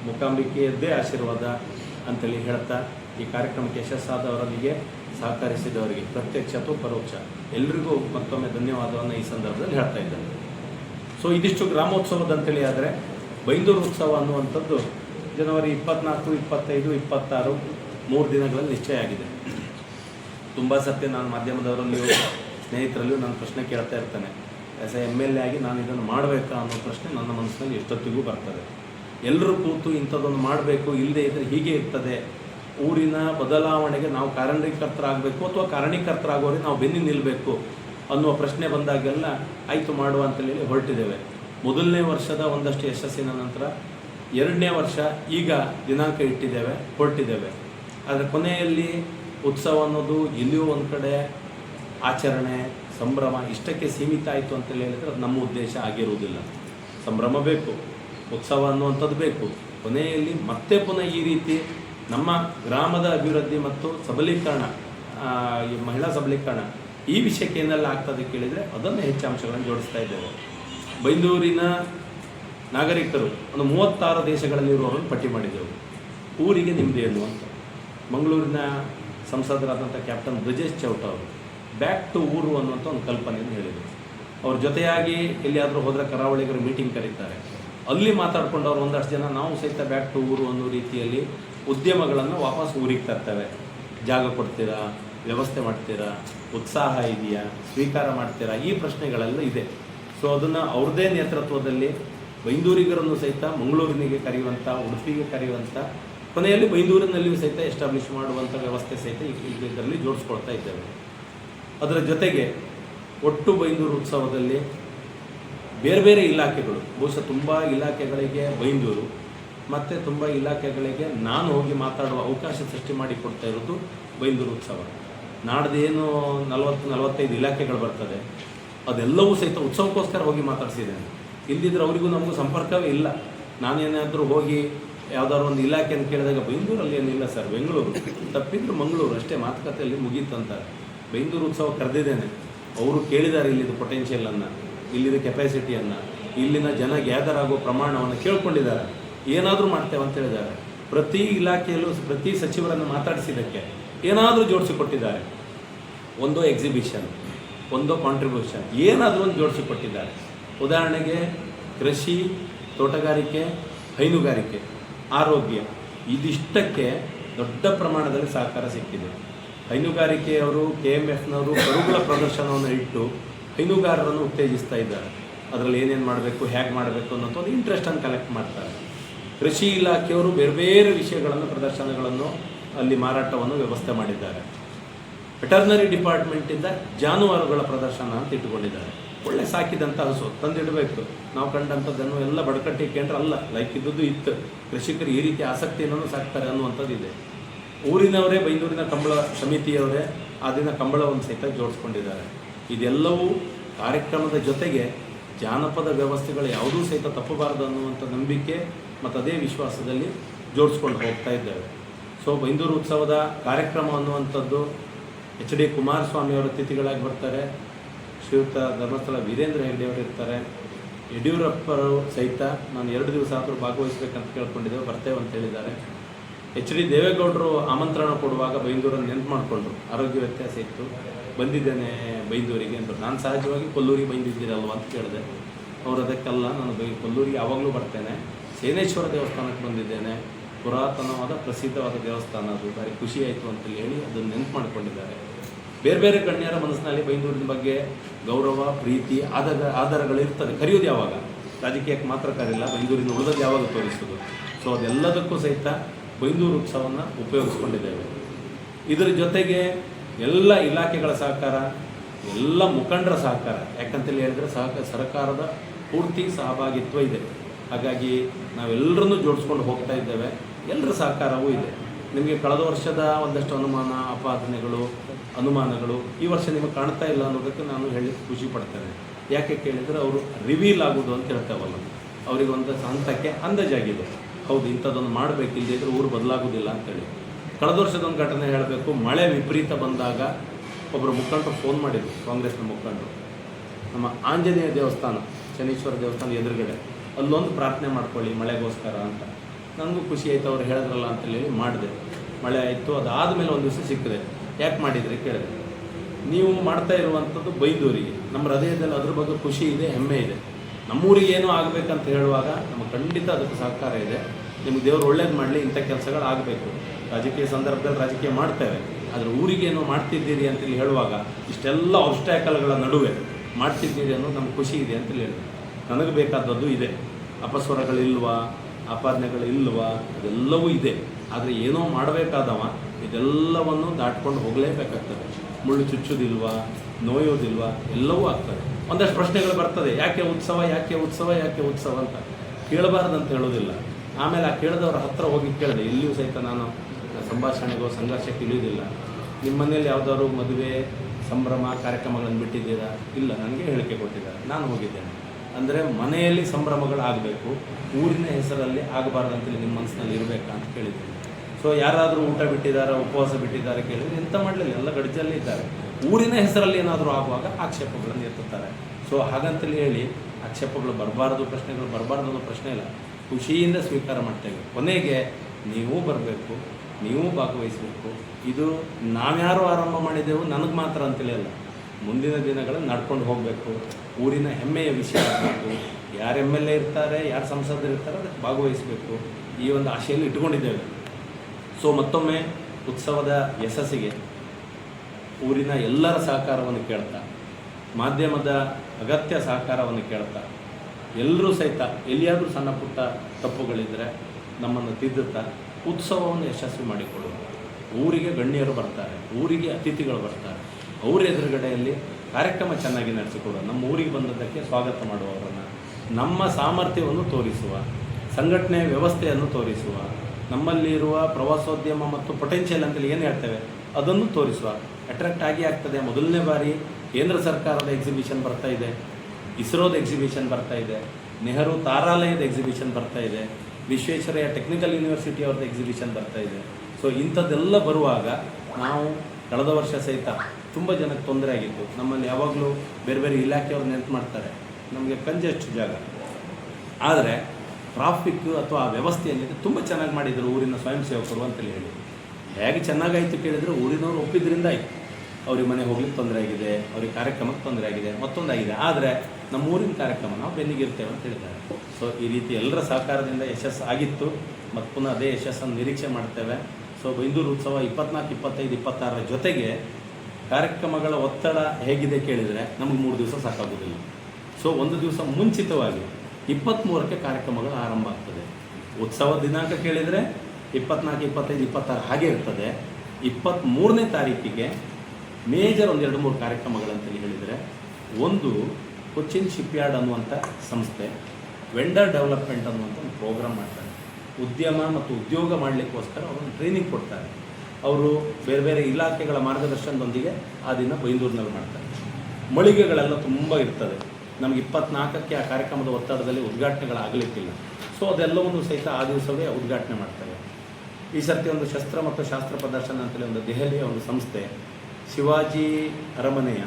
ಮೂಕಾಂಬಿಕೆಯದ್ದೇ ಆಶೀರ್ವಾದ ಅಂತೇಳಿ ಹೇಳ್ತಾ ಈ ಕಾರ್ಯಕ್ರಮಕ್ಕೆ ಯಶಸ್ಸಾದವರೊಂದಿಗೆ ಸಹಕರಿಸಿದವರಿಗೆ ಪ್ರತ್ಯಕ್ಷ ಅಥವಾ ಪರೋಕ್ಷ ಎಲ್ರಿಗೂ ಮತ್ತೊಮ್ಮೆ ಧನ್ಯವಾದವನ್ನು ಈ ಸಂದರ್ಭದಲ್ಲಿ ಹೇಳ್ತಾ ಇದ್ದೇನೆ. ಸೊ ಇದಿಷ್ಟು ಗ್ರಾಮೋತ್ಸವದ ಅಂತೇಳಿ ಆದರೆ ಬೈಂದೂರು ಉತ್ಸವ ಅನ್ನುವಂಥದ್ದು ಜನವರಿ ಇಪ್ಪತ್ನಾಲ್ಕು, ಇಪ್ಪತ್ತೈದು, ಇಪ್ಪತ್ತಾರು ಮೂರು ದಿನಗಳಲ್ಲಿ ನಿಶ್ಚಯ ಆಗಿದೆ. ತುಂಬ ಸತ್ಯ ನಾನು ಮಾಧ್ಯಮದವರಲ್ಲಿಯೂ ಸ್ನೇಹಿತರಲ್ಲಿಯೂ ನಾನು ಪ್ರಶ್ನೆ ಕೇಳ್ತಾ ಇರ್ತೇನೆ. As a M L A ಆಗಿ ನಾನು ಇದನ್ನು ಮಾಡಬೇಕಾ ಅನ್ನೋ ಪ್ರಶ್ನೆ ನನ್ನ ಮನಸ್ಸಿನಲ್ಲಿ ಎಷ್ಟೊತ್ತಿಗೂ ಬರ್ತದೆ. ಎಲ್ಲರೂ ಕೂತು ಇಂಥದ್ದೊಂದು ಮಾಡಬೇಕು, ಇಲ್ಲದೆ ಇದ್ದರೆ ಹೀಗೆ ಇರ್ತದೆ. ಊರಿನ ಬದಲಾವಣೆಗೆ ನಾವು ಕಾರಣೀಕರ್ತರಾಗಬೇಕು ಅಥವಾ ಕಾರಣೀಕರ್ತರಾಗೋರಿಗೆ ನಾವು ಬೆನ್ನಿ ನಿಲ್ಲಬೇಕು ಅನ್ನುವ ಪ್ರಶ್ನೆ ಬಂದಾಗೆಲ್ಲ ಆಯಿತು ಮಾಡುವ ಅಂತೇಳಿ ಹೊರಟಿದ್ದೇವೆ. ಮೊದಲನೇ ವರ್ಷದ ಒಂದಷ್ಟು ಯಶಸ್ಸಿನ ನಂತರ ಎರಡನೇ ವರ್ಷ ಈಗ ದಿನಾಂಕ ಇಟ್ಟಿದ್ದೇವೆ, ಹೊರಟಿದ್ದೇವೆ. ಆದರೆ ಕೊನೆಯಲ್ಲಿ ಉತ್ಸವ ಅನ್ನೋದು ಎಲ್ಲಿಯೂ ಒಂದು ಕಡೆ ಆಚರಣೆ, ಸಂಭ್ರಮ ಇಷ್ಟಕ್ಕೆ ಸೀಮಿತ ಆಯಿತು ಅಂತೇಳಿ ಹೇಳಿದರೆ ಅದು ನಮ್ಮ ಉದ್ದೇಶ ಆಗಿರುವುದಿಲ್ಲ. ಸಂಭ್ರಮ ಬೇಕು. ಉತ್ಸವ ಅನ್ನುವಂಥದ್ದು ಬೇಕು. ಕೊನೆಯಲ್ಲಿ ಮತ್ತೆ ಪುನಃ ಈ ರೀತಿ ನಮ್ಮ ಗ್ರಾಮದ ಅಭಿವೃದ್ಧಿ ಮತ್ತು ಸಬಲೀಕರಣ ಈ ಮಹಿಳಾ ಸಬಲೀಕರಣ ಈ ವಿಷಯಕ್ಕೆ ಏನೆಲ್ಲ ಆಗ್ತದೆ ಕೇಳಿದರೆ ಅದನ್ನು ಹೆಚ್ಚು ಅಂಶಗಳನ್ನು ಜೋಡಿಸ್ತಾ ಇದ್ದೇವೆ. ಬೈಂದೂರಿನ ನಾಗರಿಕರು ಒಂದು ಮೂವತ್ತಾರು ದೇಶಗಳಲ್ಲಿರುವವರನ್ನು ಪಟ್ಟಿ ಮಾಡಿದ್ದೆವು. ಊರಿಗೆ ನಿಮ್ಮದೇ ಅಂತ. ಮಂಗಳೂರಿನ ಸಂಸದರಾದಂಥ ಕ್ಯಾಪ್ಟನ್ ಬ್ರಿಜೇಶ್ ಚೌಟ ಅವರು ಬ್ಯಾಕ್ ಟು ಊರು ಅನ್ನುವಂಥ ಒಂದು ಕಲ್ಪನೆಯನ್ನು ಹೇಳಿದರು. ಅವ್ರ ಜೊತೆಯಾಗಿ ಎಲ್ಲಿಯಾದರೂ ಹೋದರೆ ಕರಾವಳಿಗರು ಮೀಟಿಂಗ್ ಕರೀತಾರೆ. ಅಲ್ಲಿ ಮಾತಾಡ್ಕೊಂಡವ್ರು ಒಂದಷ್ಟು ಜನ ನಾವು ಸಹಿತ ಬ್ಯಾಕ್ ಟು ಊರು ಅನ್ನೋ ರೀತಿಯಲ್ಲಿ ಉದ್ಯಮಗಳನ್ನು ವಾಪಸ್ ಊರಿಗೆ ತರ್ತವೆ. ಜಾಗ ಕೊಡ್ತೀರಾ? ವ್ಯವಸ್ಥೆ ಮಾಡ್ತೀರಾ? ಉತ್ಸಾಹ ಇದೆಯಾ? ಸ್ವೀಕಾರ ಮಾಡ್ತೀರಾ? ಈ ಪ್ರಶ್ನೆಗಳೆಲ್ಲ ಇದೆ. ಸೊ ಅದನ್ನು ಅವ್ರದ್ದೇ ನೇತೃತ್ವದಲ್ಲಿ ಬೈಂದೂರಿಗರನ್ನು ಸಹಿತ, ಮಂಗಳೂರಿನಿಗೆ ಕರೆಯುವಂಥ ಉಡುಪಿಗೆ ಕರೆಯುವಂಥ ಕೊನೆಯಲ್ಲಿ ಬೈಂದೂರಿನಲ್ಲಿಯೂ ಸಹಿತ ಎಸ್ಟಾಬ್ಲಿಷ್ ಮಾಡುವಂಥ ವ್ಯವಸ್ಥೆ ಸಹಿತ ಇದರಲ್ಲಿ ಜೋಡಿಸ್ಕೊಳ್ತಾ ಇದ್ದೇವೆ. ಅದರ ಜೊತೆಗೆ ಒಟ್ಟು ಬೈಂದೂರು ಉತ್ಸವದಲ್ಲಿ ಬೇರೆ ಬೇರೆ ಇಲಾಖೆಗಳು, ಬಹುಶಃ ತುಂಬ ಇಲಾಖೆಗಳಿಗೆ ಬೈಂದೂರು, ಮತ್ತು ತುಂಬ ಇಲಾಖೆಗಳಿಗೆ ನಾನು ಹೋಗಿ ಮಾತಾಡುವ ಅವಕಾಶ ಸೃಷ್ಟಿ ಮಾಡಿ ಕೊಡ್ತಾ ಇರೋದು ಬೈಂದೂರು ಉತ್ಸವ. ನಾಡ್ದೇನು ನಲವತ್ತು, ನಲವತ್ತೈದು ಇಲಾಖೆಗಳು ಬರ್ತದೆ, ಅದೆಲ್ಲವೂ ಸಹಿತ ಉತ್ಸವಕ್ಕೋಸ್ಕರ ಹೋಗಿ ಮಾತಾಡ್ಸಿದ್ದೇನೆ. ಇಲ್ಲದಿದ್ದರೆ ಅವರಿಗೂ ನಮಗೂ ಸಂಪರ್ಕವೇ ಇಲ್ಲ. ನಾನೇನಾದರೂ ಹೋಗಿ ಯಾವ್ದಾದ್ರು ಒಂದು ಇಲಾಖೆ ಅಂತ ಕೇಳಿದಾಗ, ಬೈಂದೂರಲ್ಲಿ ಏನಿಲ್ಲ ಸರ್, ಬೆಂಗಳೂರು. ತಪ್ಪಿದ್ರು ಮಂಗಳೂರು ಅಷ್ಟೇ, ಮಾತುಕತೆಯಲ್ಲಿ ಮುಗೀತಂತಾರೆ ಬೈಂದೂರು ಉತ್ಸವ ಕರೆದಿದ್ದೇನೆ. ಅವರು ಕೇಳಿದ್ದಾರೆ ಇಲ್ಲಿದ್ದು ಪೊಟೆನ್ಷಿಯಲನ್ನು ಇಲ್ಲಿನ ಕೆಪಾಸಿಟಿಯನ್ನು ಇಲ್ಲಿನ ಜನ ಗ್ಯಾದರ್ ಆಗೋ ಪ್ರಮಾಣವನ್ನು ಕೇಳ್ಕೊಂಡಿದ್ದಾರೆ. ಏನಾದರೂ ಮಾಡ್ತೇವೆ ಅಂತ ಹೇಳಿದ್ದಾರೆ. ಪ್ರತಿ ಇಲಾಖೆಯಲ್ಲೂ ಪ್ರತಿ ಸಚಿವರನ್ನು ಮಾತಾಡಿಸಿದ್ದಕ್ಕೆ ಏನಾದರೂ ಜೋಡಿಸಿಕೊಟ್ಟಿದ್ದಾರೆ. ಒಂದು ಎಕ್ಸಿಬಿಷನ್ ಒಂದು ಕಾಂಟ್ರಿಬ್ಯೂಷನ್ ಏನಾದರೂ ಒಂದು ಜೋಡಿಸಿಕೊಟ್ಟಿದ್ದಾರೆ. ಉದಾಹರಣೆಗೆ ಕೃಷಿ, ತೋಟಗಾರಿಕೆ, ಹೈನುಗಾರಿಕೆ, ಆರೋಗ್ಯ, ಇದಿಷ್ಟಕ್ಕೆ ದೊಡ್ಡ ಪ್ರಮಾಣದಲ್ಲಿ ಸಹಕಾರ ಸಿಕ್ಕಿದೆ. ಹೈನುಗಾರಿಕೆಯವರು ಕೆ ಎಂ ಎಫ್ನವರು ಕರುಗಳ ಪ್ರದರ್ಶನವನ್ನು ಇಟ್ಟು ಹೈನುಗಾರರನ್ನು ಉತ್ತೇಜಿಸ್ತಾ ಇದ್ದಾರೆ. ಅದರಲ್ಲಿ ಏನೇನು ಮಾಡಬೇಕು, ಹೇಗೆ ಮಾಡಬೇಕು ಅನ್ನೋದು ಒಂದು ಇಂಟ್ರೆಸ್ಟನ್ನು ಕಲೆಕ್ಟ್ ಮಾಡ್ತಾರೆ. ಕೃಷಿ ಇಲಾಖೆಯವರು ಬೇರೆ ಬೇರೆ ವಿಷಯಗಳನ್ನು, ಪ್ರದರ್ಶನಗಳನ್ನು ಅಲ್ಲಿ ಮಾರಾಟವನ್ನು ವ್ಯವಸ್ಥೆ ಮಾಡಿದ್ದಾರೆ. ವೆಟರ್ನರಿ ಡಿಪಾರ್ಟ್ಮೆಂಟಿಂದ ಜಾನುವಾರುಗಳ ಪ್ರದರ್ಶನ ಅಂತ ಇಟ್ಟುಕೊಂಡಿದ್ದಾರೆ. ಒಳ್ಳೆ ಸಾಕಿದಂಥ ಹಸು, ತಂದಿಡಬೇಕು. ನಾವು ಕಂಡಂಥದ್ದನ್ನು ಎಲ್ಲ ಬಡಕಟ್ಟಿ ಕೇಂದ್ರ ಅಲ್ಲ ಲೈಕ್ ಇದ್ದದ್ದು ಇತ್ತು. ಕೃಷಿಕರು ಈ ರೀತಿ ಆಸಕ್ತಿಯನ್ನು ಸಾಕ್ತಾರೆ ಅನ್ನುವಂಥದ್ದು ಇದೆ. ಊರಿನವರೇ, ಬೈಂದೂರಿನ ಕಂಬಳ ಸಮಿತಿಯವರೇ ಆ ದಿನ ಕಂಬಳವನ್ನು ಸಹಿತ ಜೋಡಿಸ್ಕೊಂಡಿದ್ದಾರೆ. ಇದೆಲ್ಲವೂ ಕಾರ್ಯಕ್ರಮದ ಜೊತೆಗೆ ಜಾನಪದ ವ್ಯವಸ್ಥೆಗಳು ಯಾವುದೂ ಸಹಿತ ತಪ್ಪಬಾರದು ಅನ್ನುವಂಥ ನಂಬಿಕೆ ಮತ್ತು ಅದೇ ವಿಶ್ವಾಸದಲ್ಲಿ ಜೋಡಿಸ್ಕೊಂಡು ಹೋಗ್ತಾ ಇದ್ದೇವೆ. ಸೊ ಬೈಂದೂರು ಉತ್ಸವದ ಕಾರ್ಯಕ್ರಮ ಅನ್ನುವಂಥದ್ದು ಎಚ್ ಡಿ ಕುಮಾರಸ್ವಾಮಿಯವರ ಅತಿಥಿಗಳಾಗಿ ಬರ್ತಾರೆ. ಶ್ರೀಯುತ ಧರ್ಮಸ್ಥಳ ವೀರೇಂದ್ರ ಹೆಗ್ಡೆಯವರು ಇರ್ತಾರೆ. ಯಡಿಯೂರಪ್ಪರು ಸಹಿತ ನಾನು ಎರಡು ದಿವಸ ಆದರೂ ಭಾಗವಹಿಸಬೇಕಂತ ಕೇಳ್ಕೊಂಡಿದ್ದೇವೆ, ಬರ್ತೇವೆ ಅಂತ ಹೇಳಿದ್ದಾರೆ. ಎಚ್ ಡಿ ದೇವೇಗೌಡರು ಆಮಂತ್ರಣ ಕೊಡುವಾಗ ಬೈಂದೂರನ್ನು ನೆನ್ಪು ಮಾಡಿಕೊಂಡ್ರು. ಆರೋಗ್ಯ ವ್ಯತ್ಯಾಸ ಇತ್ತು. ಬಂದಿದ್ದೇನೆ ಬೈಂದೂರಿಗೆ ಅಂತ ನಾನು ಸಹಜವಾಗಿ ಕೊಲ್ಲೂರಿಗೆ ಬಂದಿದ್ದೀರಲ್ವ ಅಂತ ಕೇಳಿದೆ. ಅವ್ರು ಅದಕ್ಕೆಲ್ಲ, ನಾನು ಬೈ, ಕೊಲ್ಲೂರಿಗೆ ಯಾವಾಗಲೂ ಬರ್ತೇನೆ. ಸೇನೇಶ್ವರ ದೇವಸ್ಥಾನಕ್ಕೆ ಬಂದಿದ್ದೇನೆ. ಪುರಾತನವಾದ ಪ್ರಸಿದ್ಧವಾದ ದೇವಸ್ಥಾನ ಅದು. ಭಾರಿ ಖುಷಿ ಆಯಿತು ಅಂತ ಹೇಳಿ ಅದನ್ನು ನೆನ್ಪು ಮಾಡಿಕೊಂಡಿದ್ದಾರೆ. ಬೇರೆ ಬೇರೆ ಗಣ್ಯರ ಮನಸ್ಸಿನಲ್ಲಿ ಬೈಂದೂರಿನ ಬಗ್ಗೆ ಗೌರವ, ಪ್ರೀತಿ ಆದರ ಆಧಾರಗಳು ಇರ್ತದೆ ಕರೆಯೋದು ಯಾವಾಗ? ರಾಜಕೀಯಕ್ಕೆ ಮಾತ್ರ ಕರೆಯಿಲ್ಲ. ಬೈಂದೂರಿನ ಉಳಿದದ್ದು ಯಾವಾಗ ತೋರಿಸೋದು ಸೊ ಅದೆಲ್ಲದಕ್ಕೂ ಸಹಿತ ಬೈಂದೂರು ಉತ್ಸವವನ್ನು ಉಪಯೋಗಿಸ್ಕೊಂಡಿದ್ದೇವೆ. ಇದರ ಜೊತೆಗೆ ಎಲ್ಲ ಇಲಾಖೆಗಳ ಸಹಕಾರ, ಎಲ್ಲ ಮುಖಂಡರ ಸಹಕಾರ. ಯಾಕಂತೇಳಿ ಹೇಳಿದ್ರೆ ಸಹಕ, ಸರ್ಕಾರದ ಪೂರ್ತಿ ಸಹಭಾಗಿತ್ವ ಇದೆ. ಹಾಗಾಗಿ ನಾವೆಲ್ಲರನ್ನು ಜೋಡಿಸ್ಕೊಂಡು ಹೋಗ್ತಾ ಇದ್ದೇವೆ. ಎಲ್ಲರ ಸಹಕಾರವೂ ಇದೆ. ನಿಮಗೆ ಕಳೆದ ವರ್ಷದ ಒಂದಷ್ಟು ಅನುಮಾನ ಅಪಾದನೆಗಳು ಅನುಮಾನಗಳು ಈ ವರ್ಷ ನಿಮಗೆ ಕಾಣ್ತಾ ಇಲ್ಲ ಅನ್ನೋದಕ್ಕೆ ನಾನು ಹೇಳಿ ಖುಷಿ ಪಡ್ತೇನೆ. ಯಾಕೆ ಕೇಳಿದರೆ ಅವರು ರಿವೀಲ್ ಆಗೋದು ಅಂತ ಹೇಳ್ತೇವಲ್ಲ ಅವರಿಗೆ ಒಂದು ಹಂತಕ್ಕೆ ಅಂದಾಜಾಗಿದೆ. ಹೌದು, ಇಂಥದ್ದೊಂದು ಮಾಡಬೇಕಿಲ್ಲದೆ ಇದ್ರೆ ಊರು ಬದಲಾಗೋದಿಲ್ಲ ಅಂತೇಳಿ. ಕಳೆದ ವರ್ಷದೊಂದು ಘಟನೆ ಹೇಳಬೇಕು. ಮಳೆ ವಿಪರೀತ ಬಂದಾಗ ಒಬ್ಬರು ಮುಖಂಡರು ಫೋನ್ ಮಾಡಿದರು, ಕಾಂಗ್ರೆಸ್ನ ಮುಖಂಡರು. ನಮ್ಮ ಆಂಜನೇಯ ದೇವಸ್ಥಾನ, ಶನೀಶ್ವರ ದೇವಸ್ಥಾನ ಎದುರುಗಡೆ. ಅಲ್ಲೊಂದು ಪ್ರಾರ್ಥನೆ ಮಾಡ್ಕೊಳ್ಳಿ ಮಳೆಗೋಸ್ಕರ ಅಂತ. ನನಗೂ ಖುಷಿ ಆಯಿತು, ಅವ್ರು ಹೇಳಿದ್ರಲ್ಲ ಅಂತೇಳಿ ಮಾಡಿದೆ. ಮಳೆ ಆಯಿತು, ಅದಾದಮೇಲೆ ಒಂದು ದಿವಸ ಸಿಕ್ಕಿದೆ. ಯಾಕೆ ಮಾಡಿದ್ರಿ ಕೇಳಿದೆ. ನೀವು ಮಾಡ್ತಾ ಇರುವಂಥದ್ದು ಬೈದೂರಿಗೆ. ನಮ್ಮ ಹೃದಯದಲ್ಲಿ ಅದ್ರ ಬಗ್ಗೆ ಖುಷಿ ಇದೆ, ಹೆಮ್ಮೆ ಇದೆ. ನಮ್ಮೂರಿಗೆ ಏನೂ ಆಗಬೇಕಂತ ಹೇಳುವಾಗ ನಮ್ಮ ಖಂಡಿತ ಅದಕ್ಕೆ ಸಹಕಾರ ಇದೆ. ನಿಮ್ಗೆ ದೇವ್ರು ಒಳ್ಳೇದು ಮಾಡಲಿ, ಇಂಥ ಕೆಲಸಗಳು ಆಗಬೇಕು. ರಾಜಕೀಯ ಸಂದರ್ಭದಲ್ಲಿ ರಾಜಕೀಯ ಮಾಡ್ತೇವೆ, ಆದರೆ ಊರಿಗೇನು ಮಾಡ್ತಿದ್ದೀರಿ ಅಂತೇಳಿ ಹೇಳುವಾಗ ಇಷ್ಟೆಲ್ಲ ಆಬ್ಸ್ಟ್ಯಾಕಲ್ಗಳ ನಡುವೆ ಮಾಡ್ತಿದ್ದೀರಿ ಅನ್ನೋದು ನಮ್ಗೆ ಖುಷಿ ಇದೆ ಅಂತೇಳಿ ಹೇಳಿದೆ ನನಗೆ ಬೇಕಾದದ್ದು ಇದೆ. ಅಪಸ್ವರಗಳಿಲ್ವಾ ಆಪಾದನೆಗಳಿಲ್ವಾ ಅದೆಲ್ಲವೂ ಇದೆ. ಆದರೆ ಏನೋ ಮಾಡಬೇಕಾದವ, ಇದೆಲ್ಲವನ್ನು ದಾಟ್ಕೊಂಡು ಹೋಗಲೇಬೇಕಾಗ್ತದೆ. ಮುಳ್ಳು ಚುಚ್ಚೋದಿಲ್ವಾ, ನೋಯೋದಿಲ್ವಾ, ಎಲ್ಲವೂ ಆಗ್ತದೆ. ಒಂದಷ್ಟು ಪ್ರಶ್ನೆಗಳು ಬರ್ತದೆ, ಯಾಕೆ ಉತ್ಸವ ಯಾಕೆ ಉತ್ಸವ ಯಾಕೆ ಉತ್ಸವ ಅಂತ. ಕೇಳಬಾರ್ದಂತ ಹೇಳೋದಿಲ್ಲ ಆಮೇಲೆ ಆ ಕೇಳಿದವ್ರ ಹತ್ರ ಹೋಗಿ ಕೇಳಿದೆ ಇಲ್ಲಿಯೂ ಸಹಿತ ನಾನು ಸಂಭಾಷಣೆಗೋ ಸಂಘರ್ಷಕ್ಕೆ ಇಳಿಯೋದಿಲ್ಲ ನಿಮ್ಮ ಮನೆಯಲ್ಲಿ ಯಾವುದಾದ್ರು ಮದುವೆ, ಸಂಭ್ರಮ ಕಾರ್ಯಕ್ರಮಗಳನ್ನು ಬಿಟ್ಟಿದ್ದೀರಾ? ಇಲ್ಲ, ನನಗೆ ಹೇಳಿಕೆ ಕೊಟ್ಟಿದ್ದಾರೆ. ನಾನು ಹೋಗಿದ್ದೇನೆ. ಅಂದರೆ ಮನೆಯಲ್ಲಿ ಸಂಭ್ರಮಗಳು ಆಗಬೇಕು, ಊರಿನ ಹೆಸರಲ್ಲಿ ಆಗಬಾರ್ದಂತೇಳಿ ನಿಮ್ಮ ಮನಸ್ಸಿನಲ್ಲಿ ಇರಬೇಕಾ ಅಂತ ಕೇಳಿದ್ದೀನಿ. ಸೊ ಯಾರಾದರೂ ಊಟ ಬಿಟ್ಟಿದ್ದಾರೆ, ಉಪವಾಸ ಬಿಟ್ಟಿದ್ದಾರೆ ಕೇಳಿದ್ರೆ ಎಂಥ ಮಾಡಲಿಲ್ಲ, ಎಲ್ಲ ಗಡಿಜಲ್ಲಿ ಇದ್ದಾರೆ. ಊರಿನ ಹೆಸರಲ್ಲಿ ಏನಾದರೂ ಆಗುವಾಗ ಆಕ್ಷೇಪಗಳನ್ನು ಎತ್ತುತ್ತಾರೆ. ಸೊ ಹಾಗಂತೇಳಿ ಹೇಳಿ, ಆಕ್ಷೇಪಗಳು ಬರಬಾರ್ದು, ಪ್ರಶ್ನೆಗಳು ಬರಬಾರ್ದು ಅನ್ನೋ ಪ್ರಶ್ನೆ ಇಲ್ಲ. ಖುಷಿಯಿಂದ ಸ್ವೀಕಾರ ಮಾಡ್ತೇವೆ ಕೊನೆಗೆ, ನೀವು ಬರಬೇಕು. ನೀವು ಭಾಗವಹಿಸಬೇಕು. ಇದು ನಾವ್ಯಾರು ಆರಂಭ ಮಾಡಿದೆವು ನನಗೆ ಮಾತ್ರ ಅಂತಲೇ ಅಲ್ಲ. ಮುಂದಿನ ದಿನಗಳಲ್ಲಿ ನಡ್ಕೊಂಡು ಹೋಗಬೇಕು. ಊರಿನ ಹೆಮ್ಮೆಯ ವಿಷಯ ಆಗಬೇಕು. ಯಾರು ಎಂ ಎಲ್ ಎ ಇರ್ತಾರೆ, ಯಾರು ಸಂಸದರು ಇರ್ತಾರೆ ಅದಕ್ಕೆ ಭಾಗವಹಿಸಬೇಕು. ಈ ಒಂದು ಆಶೆಯಲ್ಲಿ ಇಟ್ಕೊಂಡಿದ್ದೇವೆ ಸೊ ಮತ್ತೊಮ್ಮೆ ಉತ್ಸವದ ಯಶಸ್ಸಿಗೆ ಊರಿನ ಎಲ್ಲರ ಸಹಕಾರವನ್ನು ಕೇಳ್ತಾ, ಮಾಧ್ಯಮದ ಅಗತ್ಯ ಸಹಕಾರವನ್ನು ಕೇಳ್ತಾ, ಎಲ್ಲರೂ ಸಹಿತ ಎಲ್ಲಿಯಾದರೂ ಸಣ್ಣ ಪುಟ್ಟ ತಪ್ಪುಗಳಿದ್ದರೆ ನಮ್ಮನ್ನು ತಿದ್ದುತ್ತಾ ಉತ್ಸವವನ್ನು ಯಶಸ್ವಿ ಮಾಡಿಕೊಳ್ಳೋದು ಊರಿಗೆ ಗಣ್ಯರು ಬರ್ತಾರೆ, ಊರಿಗೆ ಅತಿಥಿಗಳು ಬರ್ತಾರೆ. ಅವ್ರ ಎದುರುಗಡೆಯಲ್ಲಿ ಕಾರ್ಯಕ್ರಮ ಚೆನ್ನಾಗಿ ನಡೆಸಿಕೊಡುವ ನಮ್ಮ ಊರಿಗೆ ಬಂದದ್ದಕ್ಕೆ ಸ್ವಾಗತ ಮಾಡುವವರನ್ನು, ನಮ್ಮ ಸಾಮರ್ಥ್ಯವನ್ನು ತೋರಿಸುವ, ಸಂಘಟನೆಯ ವ್ಯವಸ್ಥೆಯನ್ನು ತೋರಿಸುವ ನಮ್ಮಲ್ಲಿರುವ ಪ್ರವಾಸೋದ್ಯಮ ಮತ್ತು ಪೊಟೆನ್ಷಿಯಲ್ ಅಂತೇಳಿ ಏನು ಹೇಳ್ತೇವೆ, ಅದನ್ನು ತೋರಿಸುವ. ಅಟ್ರಾಕ್ಟ್ ಆಗಿ ಆಗ್ತದೆ. ಮೊದಲನೇ ಬಾರಿ ಕೇಂದ್ರ ಸರ್ಕಾರದ ಎಕ್ಸಿಬಿಷನ್ ಬರ್ತಾ ಇದೆ, ಇಸ್ರೋದ ಎಕ್ಸಿಬಿಷನ್ ಬರ್ತಾ ಇದೆ, ನೆಹರು ತಾರಾಲಯದ ಎಕ್ಸಿಬಿಷನ್ ಬರ್ತಾ ಇದೆ. ವಿಶ್ವೇಶ್ವರಯ್ಯ ಟೆಕ್ನಿಕಲ್ ಯೂನಿವರ್ಸಿಟಿ ಅವ್ರದ್ದು ಎಕ್ಸಿಬಿಷನ್ ಬರ್ತಾ ಇದೆ. ಸೊ ಇಂಥದ್ದೆಲ್ಲ ಬರುವಾಗ ನಾವು ಕಳೆದ ವರ್ಷ ಸಹಿತ ತುಂಬ ಜನಕ್ಕೆ ತೊಂದರೆ ಆಗಿತ್ತು. ನಮ್ಮಲ್ಲಿ ಯಾವಾಗಲೂ ಬೇರೆ ಬೇರೆ ಇಲಾಖೆಯವ್ರು ನೆನಪು ಮಾಡ್ತಾರೆ. ನಮಗೆ ಕಂಜೆಸ್ಟ್ ಜಾಗ. ಆದರೆ ಟ್ರಾಫಿಕ್ ಅಥವಾ ಆ ವ್ಯವಸ್ಥೆ ಏನಿದೆ ತುಂಬ ಚೆನ್ನಾಗಿ ಮಾಡಿದರು ಊರಿನ ಸ್ವಯಂ ಸೇವಕರು ಅಂತೇಳಿ ಹೇಳಿ. ಹೇಗೆ ಚೆನ್ನಾಗಾಯಿತು ಕೇಳಿದರೆ ಊರಿನವರು ಒಪ್ಪಿದ್ರಿಂದ ಆಯಿತು ಅವ್ರಿಗೆ ಮನೆ ಹೋಗ್ಲಿಕ್ಕೆ ತೊಂದರೆ ಆಗಿದೆ, ಅವ್ರಿಗೆ ಕಾರ್ಯಕ್ರಮಕ್ಕೆ ತೊಂದರೆ ಆಗಿದೆ, ಮತ್ತೊಂದಾಗಿದೆ. ಆದರೆ ನಮ್ಮ ಊರಿನ ಕಾರ್ಯಕ್ರಮ ನಾವು ಬೆನ್ನಿಗಿರ್ತೇವೆ ಅಂತ ಹೇಳಿದ್ದಾರೆ. ಸೊ ಈ ರೀತಿ ಎಲ್ಲರ ಸಹಕಾರದಿಂದ ಯಶಸ್ಸು ಆಗಿತ್ತು ಮತ್ತು ಪುನಃ ಅದೇ ಯಶಸ್ಸನ್ನು ನಿರೀಕ್ಷೆ ಮಾಡ್ತೇವೆ. ಸೊ ಬೈಂದೂರು ಉತ್ಸವ ಇಪ್ಪತ್ನಾಲ್ಕು, ಇಪ್ಪತ್ತೈದು, ಇಪ್ಪತ್ತಾರರ ಜೊತೆಗೆ ಕಾರ್ಯಕ್ರಮಗಳ ಒತ್ತಡ ಹೇಗಿದೆ ಕೇಳಿದರೆ ನಮಗೆ ಮೂರು ದಿವಸ ಸಾಕಾಗೋದಿಲ್ಲ. ಸೊ ಒಂದು ದಿವಸ ಮುಂಚಿತವಾಗಿ ಇಪ್ಪತ್ತ್ಮೂರಕ್ಕೆ ಕಾರ್ಯಕ್ರಮಗಳು ಆರಂಭ ಆಗ್ತದೆ. ಉತ್ಸವ ದಿನಾಂಕ ಕೇಳಿದರೆ ಇಪ್ಪತ್ನಾಲ್ಕು, ಇಪ್ಪತ್ತೈದು, ಇಪ್ಪತ್ತಾರು ಹಾಗೆ ಇರ್ತದೆ. ಇಪ್ಪತ್ತ್ಮೂರನೇ ತಾರೀಕಿಗೆ ಮೇಜರ್ ಒಂದು ಎರಡು ಮೂರು ಕಾರ್ಯಕ್ರಮಗಳಂತೇಳಿ ಹೇಳಿದರೆ, ಒಂದು ಕೊಚ್ಚಿನ್ ಶಿಪ್ಯಾರ್ಡ್ ಅನ್ನುವಂಥ ಸಂಸ್ಥೆ ವೆಂಡರ್ ಡೆವಲಪ್ಮೆಂಟ್ ಅನ್ನುವಂಥ ಒಂದು ಪ್ರೋಗ್ರಾಮ್ ಮಾಡ್ತಾರೆ. ಉದ್ಯಮ ಮತ್ತು ಉದ್ಯೋಗ ಮಾಡಲಿಕ್ಕೋಸ್ಕರ ಅವರೊಂದು ಟ್ರೈನಿಂಗ್ ಕೊಡ್ತಾರೆ. ಅವರು ಬೇರೆ ಬೇರೆ ಇಲಾಖೆಗಳ ಮಾರ್ಗದರ್ಶನದೊಂದಿಗೆ ಆ ದಿನ ಬೈಂದೂರಿನಲ್ಲಿ ಮಾಡ್ತಾರೆ. ಮಳಿಗೆಗಳೆಲ್ಲ ತುಂಬ ಇರ್ತದೆ. ನಮ್ಗೆ ಇಪ್ಪತ್ನಾಲ್ಕಕ್ಕೆ ಆ ಕಾರ್ಯಕ್ರಮದ ಒತ್ತಡದಲ್ಲಿ ಉದ್ಘಾಟನೆಗಳಾಗಲಿಕ್ಕಿಲ್ಲ. ಸೊ ಅದೆಲ್ಲವನ್ನು ಸಹಿತ ಆ ದಿವಸವೇ ಉದ್ಘಾಟನೆ ಮಾಡ್ತಾರೆ. ಈ ಸರ್ತಿ ಒಂದು ಶಸ್ತ್ರ ಮತ್ತು ಶಾಸ್ತ್ರ ಪ್ರದರ್ಶನ ಅಂತೇಳಿ ಒಂದು ದೆಹಲಿಯ ಒಂದು ಸಂಸ್ಥೆ, ಶಿವಾಜಿ ಅರಮನೆಯ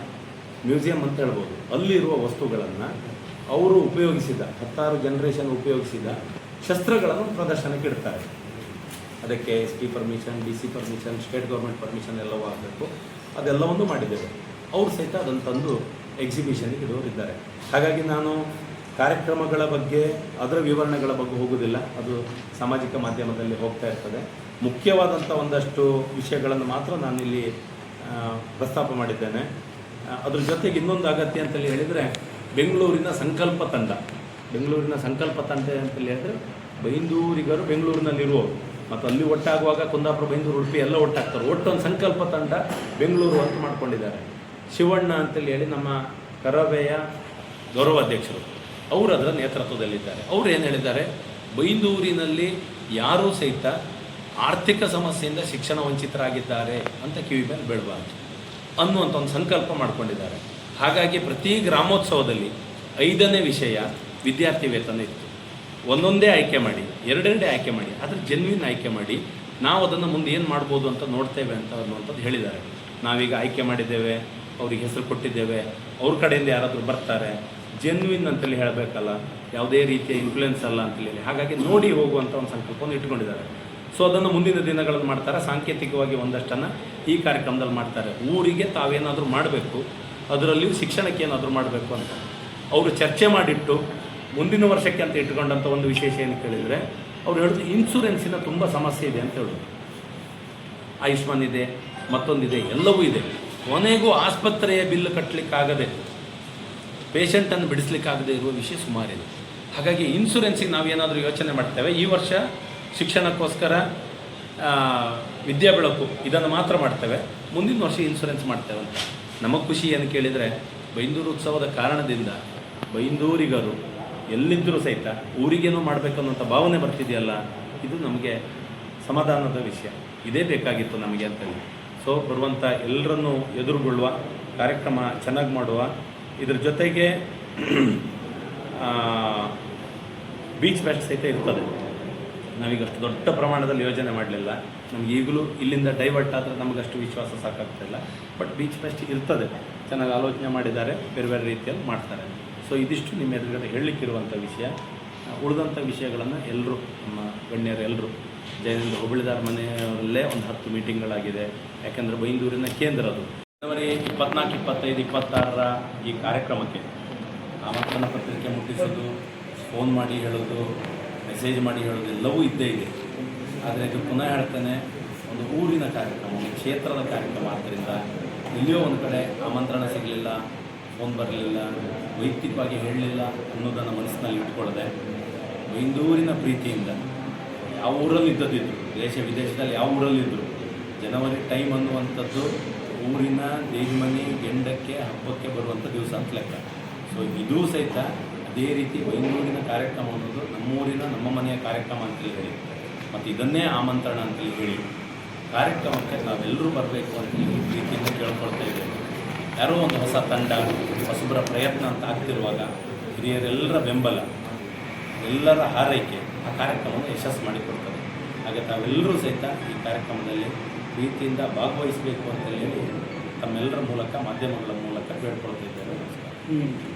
ಮ್ಯೂಸಿಯಂ ಅಂತ ಹೇಳ್ಬೋದು. ಅಲ್ಲಿರುವ ವಸ್ತುಗಳನ್ನು ಅವರು ಉಪಯೋಗಿಸಿದ, ಹತ್ತಾರು ಜನರೇಷನ್ ಉಪಯೋಗಿಸಿದ ಶಸ್ತ್ರಗಳನ್ನು ಪ್ರದರ್ಶನಕ್ಕೆ ಇಡ್ತಾರೆ. ಅದಕ್ಕೆ S P permission D C permission state government permission ಎಲ್ಲವೂ ಆಗಬೇಕು. ಅದೆಲ್ಲವನ್ನು ಮಾಡಿದ್ದೇವೆ. ಅವರು ಸಹಿತ ಅದನ್ನು ತಂದು ಎಕ್ಸಿಬಿಷನ್ಗೆ ಇಡೋರಿದ್ದಾರೆ ಹಾಗಾಗಿ ನಾನು ಕಾರ್ಯಕ್ರಮಗಳ ಬಗ್ಗೆ, ಅದರ ವಿವರಣೆಗಳ ಬಗ್ಗೆ ಹೋಗುವುದಿಲ್ಲ. ಅದು ಸಾಮಾಜಿಕ ಮಾಧ್ಯಮದಲ್ಲಿ ಹೋಗ್ತಾ ಇರ್ತದೆ. ಮುಖ್ಯವಾದಂಥ ಒಂದಷ್ಟು ವಿಷಯಗಳನ್ನು ಮಾತ್ರ ನಾನಿಲ್ಲಿ ಪ್ರಸ್ತಾಪ ಮಾಡಿದ್ದೇನೆ. ಅದ್ರ ಜೊತೆಗೆ ಇನ್ನೊಂದು ಅಗತ್ಯ ಅಂತೇಳಿ ಹೇಳಿದರೆ ಬೆಂಗಳೂರಿನ ಸಂಕಲ್ಪ ತಂಡ. ಬೆಂಗಳೂರಿನ ಸಂಕಲ್ಪ ತಂಡ ಅಂತೇಳಿ ಹೇಳಿದ್ರೆ ಬೈಂದೂರಿಗರು ಬೆಂಗಳೂರಿನಲ್ಲಿರುವವರು. ಮತ್ತು ಅಲ್ಲಿ ಒಟ್ಟಾಗುವಾಗ ಕುಂದಾಪುರ, ಬೈಂದೂರು, ಉಡುಪಿ ಎಲ್ಲ ಒಟ್ಟಾಗ್ತಾರೆ. ಒಟ್ಟೊಂದು ಸಂಕಲ್ಪ ತಂಡ ಬೆಂಗಳೂರು ಅಂತ ಮಾಡ್ಕೊಂಡಿದ್ದಾರೆ. ಶಿವಣ್ಣ ಅಂತೇಳಿ ಹೇಳಿ ನಮ್ಮ ಕರವೆಯ ಗೌರವಾಧ್ಯಕ್ಷರು ಅವರು ಅದರ ನೇತೃತ್ವದಲ್ಲಿದ್ದಾರೆ. ಅವರು ಏನು ಹೇಳಿದ್ದಾರೆ? ಬೈಂದೂರಿನಲ್ಲಿ ಯಾರೂ ಸಹಿತ ಆರ್ಥಿಕ ಸಮಸ್ಯೆಯಿಂದ ಶಿಕ್ಷಣ ವಂಚಿತರಾಗಿದ್ದಾರೆ ಅಂತ ಕಿವಿ ಮೇಲೆ ಬೀಳಬಾರ್ದು. ಅನ್ನುವಂಥ ಒಂದು ಸಂಕಲ್ಪ ಮಾಡಿಕೊಂಡಿದ್ದಾರೆ. ಹಾಗಾಗಿ ಪ್ರತಿ ಗ್ರಾಮೋತ್ಸವದಲ್ಲಿ ಐದನೇ ವಿಷಯ ವಿದ್ಯಾರ್ಥಿ ವೇತನ ಇತ್ತು. ಒಂದೊಂದೇ ಆಯ್ಕೆ ಮಾಡಿ, ಎರಡೆರಡೇ ಆಯ್ಕೆ ಮಾಡಿ, ಆದರೆ ಜೆನ್ವಿನ್ ಆಯ್ಕೆ ಮಾಡಿ ನಾವು ಅದನ್ನು ಮುಂದೆ ಏನು ಮಾಡ್ಬೋದು ಅಂತ ನೋಡ್ತೇವೆ ಅಂತ ಅನ್ನುವಂಥದ್ದು ಹೇಳಿದ್ದಾರೆ. ನಾವೀಗ ಆಯ್ಕೆ ಮಾಡಿದ್ದೇವೆ, ಅವ್ರಿಗೆ ಹೆಸರು ಕೊಟ್ಟಿದ್ದೇವೆ, ಅವ್ರ ಕಡೆಯಿಂದ ಯಾರಾದರೂ ಬರ್ತಾರೆ ಜೆನ್ವಿನ್ ಅಂತೇಳಿ ಹೇಳಬೇಕಲ್ಲ, ಯಾವುದೇ ರೀತಿಯ ಇನ್ಫ್ಲುಯೆನ್ಸ್ ಅಲ್ಲ ಅಂತೇಳಿ ಹಾಗಾಗಿ ನೋಡಿ ಹೋಗುವಂಥ ಒಂದು ಸಂಕಲ್ಪವನ್ನು ಇಟ್ಕೊಂಡಿದ್ದಾರೆ. ಸೊ ಅದನ್ನು ಮುಂದಿನ ದಿನಗಳಲ್ಲಿ ಮಾಡ್ತಾರೆ. ಸಾಂಕೇತಿಕವಾಗಿ ಒಂದಷ್ಟನ್ನು ಈ ಕಾರ್ಯಕ್ರಮದಲ್ಲಿ ಮಾಡ್ತಾರೆ. ಊರಿಗೆ ತಾವೇನಾದರೂ ಮಾಡಬೇಕು, ಅದರಲ್ಲಿಯೂ ಶಿಕ್ಷಣಕ್ಕೆ ಏನಾದರೂ ಮಾಡಬೇಕು ಅಂತ. ಅವರು ಚರ್ಚೆ ಮಾಡಿಟ್ಟು, ಮುಂದಿನ ವರ್ಷಕ್ಕೆ ಅಂತ ಇಟ್ಕೊಂಡಂಥ ಒಂದು ವಿಶೇಷ ಏನು ಕೇಳಿದರೆ, ಅವ್ರು ಹೇಳಿದ್ರು ಇನ್ಶೂರೆನ್ಸಿನ ತುಂಬ ಸಮಸ್ಯೆ ಇದೆ ಅಂತ ಹೇಳಿದ್ರು. ಆಯುಷ್ಮಾನ್ ಇದೆ, ಮತ್ತೊಂದಿದೆ, ಎಲ್ಲವೂ ಇದೆ. ಕೊನೆಗೂ ಆಸ್ಪತ್ರೆಯ ಬಿಲ್ ಕಟ್ಟಲಿಕ್ಕಾಗದೆ ಪೇಷಂಟನ್ನು ಬಿಡಿಸ್ಲಿಕ್ಕಾಗದೇ ಇರುವ ವಿಷಯ ಸುಮಾರಿದೆ. ಹಾಗಾಗಿ ಇನ್ಶೂರೆನ್ಸಿಗೆ ನಾವೇನಾದರೂ ಯೋಚನೆ ಮಾಡ್ತೇವೆ. ಈ ವರ್ಷ ಶಿಕ್ಷಣಕ್ಕೋಸ್ಕರ ವಿದ್ಯಾ ಬೆಳಕು, ಇದನ್ನು ಮಾತ್ರ ಮಾಡ್ತೇವೆ. ಮುಂದಿನ ವರ್ಷ ಇನ್ಶೂರೆನ್ಸ್ ಮಾಡ್ತೇವೆ ಅಂತ. ನಮಗೆ ಖುಷಿ ಏನು ಕೇಳಿದರೆ, ಬೈಂದೂರು ಉತ್ಸವದ ಕಾರಣದಿಂದ ಬೈಂದೂರಿಗರು ಎಲ್ಲಿದ್ದರೂ ಸಹಿತ ಊರಿಗೇನೋ ಮಾಡಬೇಕನ್ನುವಂಥ ಭಾವನೆ ಬರ್ತಿದೆಯಲ್ಲ, ಇದು ನಮಗೆ ಸಮಾಧಾನದ ವಿಷಯ. ಇದೇ ಬೇಕಾಗಿತ್ತು ನಮಗೆ ಅಂತೇಳಿ ಸೊ ಬರುವಂಥ ಎಲ್ಲರನ್ನೂ ಎದುರುಗೊಳ್ಳುವ, ಕಾರ್ಯಕ್ರಮ ಚೆನ್ನಾಗಿ ಮಾಡುವ, ಇದ್ರ ಜೊತೆಗೆ ಬೀಚ್ ಫೆಸ್ಟ್ ಸಹಿತ ಇರ್ತದೆ. ನಾವೀಗ ಅಷ್ಟು ದೊಡ್ಡ ಪ್ರಮಾಣದಲ್ಲಿ ಯೋಜನೆ ಮಾಡಲಿಲ್ಲ. ನಮ್ಗೆ ಈಗಲೂ ಇಲ್ಲಿಂದ ಡೈವರ್ಟ್ ಆದರೆ ನಮಗಷ್ಟು ವಿಶ್ವಾಸ ಸಾಕಾಗ್ತಿಲ್ಲ. ಬಟ್ ಬೀಚ್ ಫೆಸ್ಟ್ ಇರ್ತದೆ. ಚೆನ್ನಾಗಿ ಆಲೋಚನೆ ಮಾಡಿದ್ದಾರೆ. ಬೇರೆ ಬೇರೆ ರೀತಿಯಲ್ಲಿ ಮಾಡ್ತಾರೆ. ಸೊ ಇದಿಷ್ಟು ನಿಮ್ಮ ಎದುರುಗಡೆ ಹೇಳಲಿಕ್ಕಿರುವಂಥ ವಿಷಯ. ಉಳಿದಂಥ ವಿಷಯಗಳನ್ನು ಎಲ್ಲರೂ ನಮ್ಮ ಗಣ್ಯರು ಎಲ್ಲರೂ ಜಯನಂದ ಹುಬ್ಬಳ್ಳಿದಾರ ಮನೆಯಲ್ಲೇ ಒಂದು ಹತ್ತು ಮೀಟಿಂಗ್ಗಳಾಗಿದೆ. ಯಾಕೆಂದರೆ ಬೈಂದೂರಿನ ಕೇಂದ್ರ ಅದು. ಜನವರಿ ಇಪ್ಪತ್ನಾಲ್ಕು, ಇಪ್ಪತ್ತೈದು, ಇಪ್ಪತ್ತಾರರ ಈ ಕಾರ್ಯಕ್ರಮಕ್ಕೆ ಆಮಂತ್ರಣ ಪತ್ರಿಕೆ ಮುಟ್ಟಿಸೋದು ಫೋನ್ ಮಾಡಿ ಹೇಳೋದು ಮೆಸೇಜ್ ಮಾಡಿ ಹೇಳೋದು ಎಲ್ಲವೂ ಇದ್ದೇ ಇದೆ. ಆದರೆ ಇದು ಪುನಃ ಹೇಳ್ತೇನೆ, ಒಂದು ಊರಿನ ಕಾರ್ಯಕ್ರಮ, ಒಂದು ಕ್ಷೇತ್ರದ ಕಾರ್ಯಕ್ರಮ ಆದ್ದರಿಂದ ಎಲ್ಲಿಯೋ ಒಂದು ಕಡೆ ಆಮಂತ್ರಣ ಸಿಗಲಿಲ್ಲ ಫೋನ್ ಬರಲಿಲ್ಲ, ವೈಯಕ್ತಿಕವಾಗಿ ಹೇಳಲಿಲ್ಲ ಅನ್ನೋದನ್ನು ಮನಸ್ಸಿನಲ್ಲಿ ಇಟ್ಕೊಳ್ಳದೆ ಹಿಂದೂರಿನ ಪ್ರೀತಿಯಿಂದ ಯಾವ ಊರಲ್ಲಿ ಇದ್ದದ್ದಿದ್ರು ದೇಶ ವಿದೇಶದಲ್ಲಿ ಯಾವ ಊರಲ್ಲಿದ್ದರು ಜನವರಿ ಟೈಮ್ ಅನ್ನುವಂಥದ್ದು ಊರಿನ ದೇಜಮನಿ ಗೆಂಡಕ್ಕೆ, ಹಬ್ಬಕ್ಕೆ ಬರುವಂಥ ದಿವಸ ಅಂತ ಲೆಕ್ಕ. ಸೊ ಇದೂ ಸಹಿತ ಅದೇ ರೀತಿ ಬೆಂಗಳೂರಿನ ಕಾರ್ಯಕ್ರಮ ಅನ್ನೋದು ನಮ್ಮೂರಿನ ನಮ್ಮ ಮನೆಯ ಕಾರ್ಯಕ್ರಮ ಅಂತೇಳಿ ಹೇಳಿ ಮತ್ತು ಇದನ್ನೇ ಆಮಂತ್ರಣ ಅಂತೇಳಿ ಹೇಳಿ ಕಾರ್ಯಕ್ರಮಕ್ಕೆ ನಾವೆಲ್ಲರೂ ಬರಬೇಕು ಅಂತೇಳಿ ಪ್ರೀತಿಯಿಂದ ಕೇಳ್ಕೊಳ್ತಾ ಇದ್ದೇವೆ. ಯಾರೋ ಒಂದು ಹೊಸ ತಂಡ, ಹೊಸಬರ ಪ್ರಯತ್ನ ಅಂತ ಆಗ್ತಿರುವಾಗ ಹಿರಿಯರೆಲ್ಲರ ಬೆಂಬಲ, ಎಲ್ಲರ ಹಾರೈಕೆ ಆ ಕಾರ್ಯಕ್ರಮವನ್ನು ಯಶಸ್ಸು ಮಾಡಿಕೊಡ್ತದೆ. ಹಾಗೆ ತಾವೆಲ್ಲರೂ ಸಹಿತ ಈ ಕಾರ್ಯಕ್ರಮದಲ್ಲಿ ಪ್ರೀತಿಯಿಂದ ಭಾಗವಹಿಸಬೇಕು ಅಂತ ಹೇಳಿ ತಮ್ಮೆಲ್ಲರ ಮೂಲಕ, ಮಾಧ್ಯಮಗಳ ಮೂಲಕ ಬೇಡ್ಕೊಳ್ತಾ ಇದ್ದೇವೆ. ನಮಸ್ಕಾರ.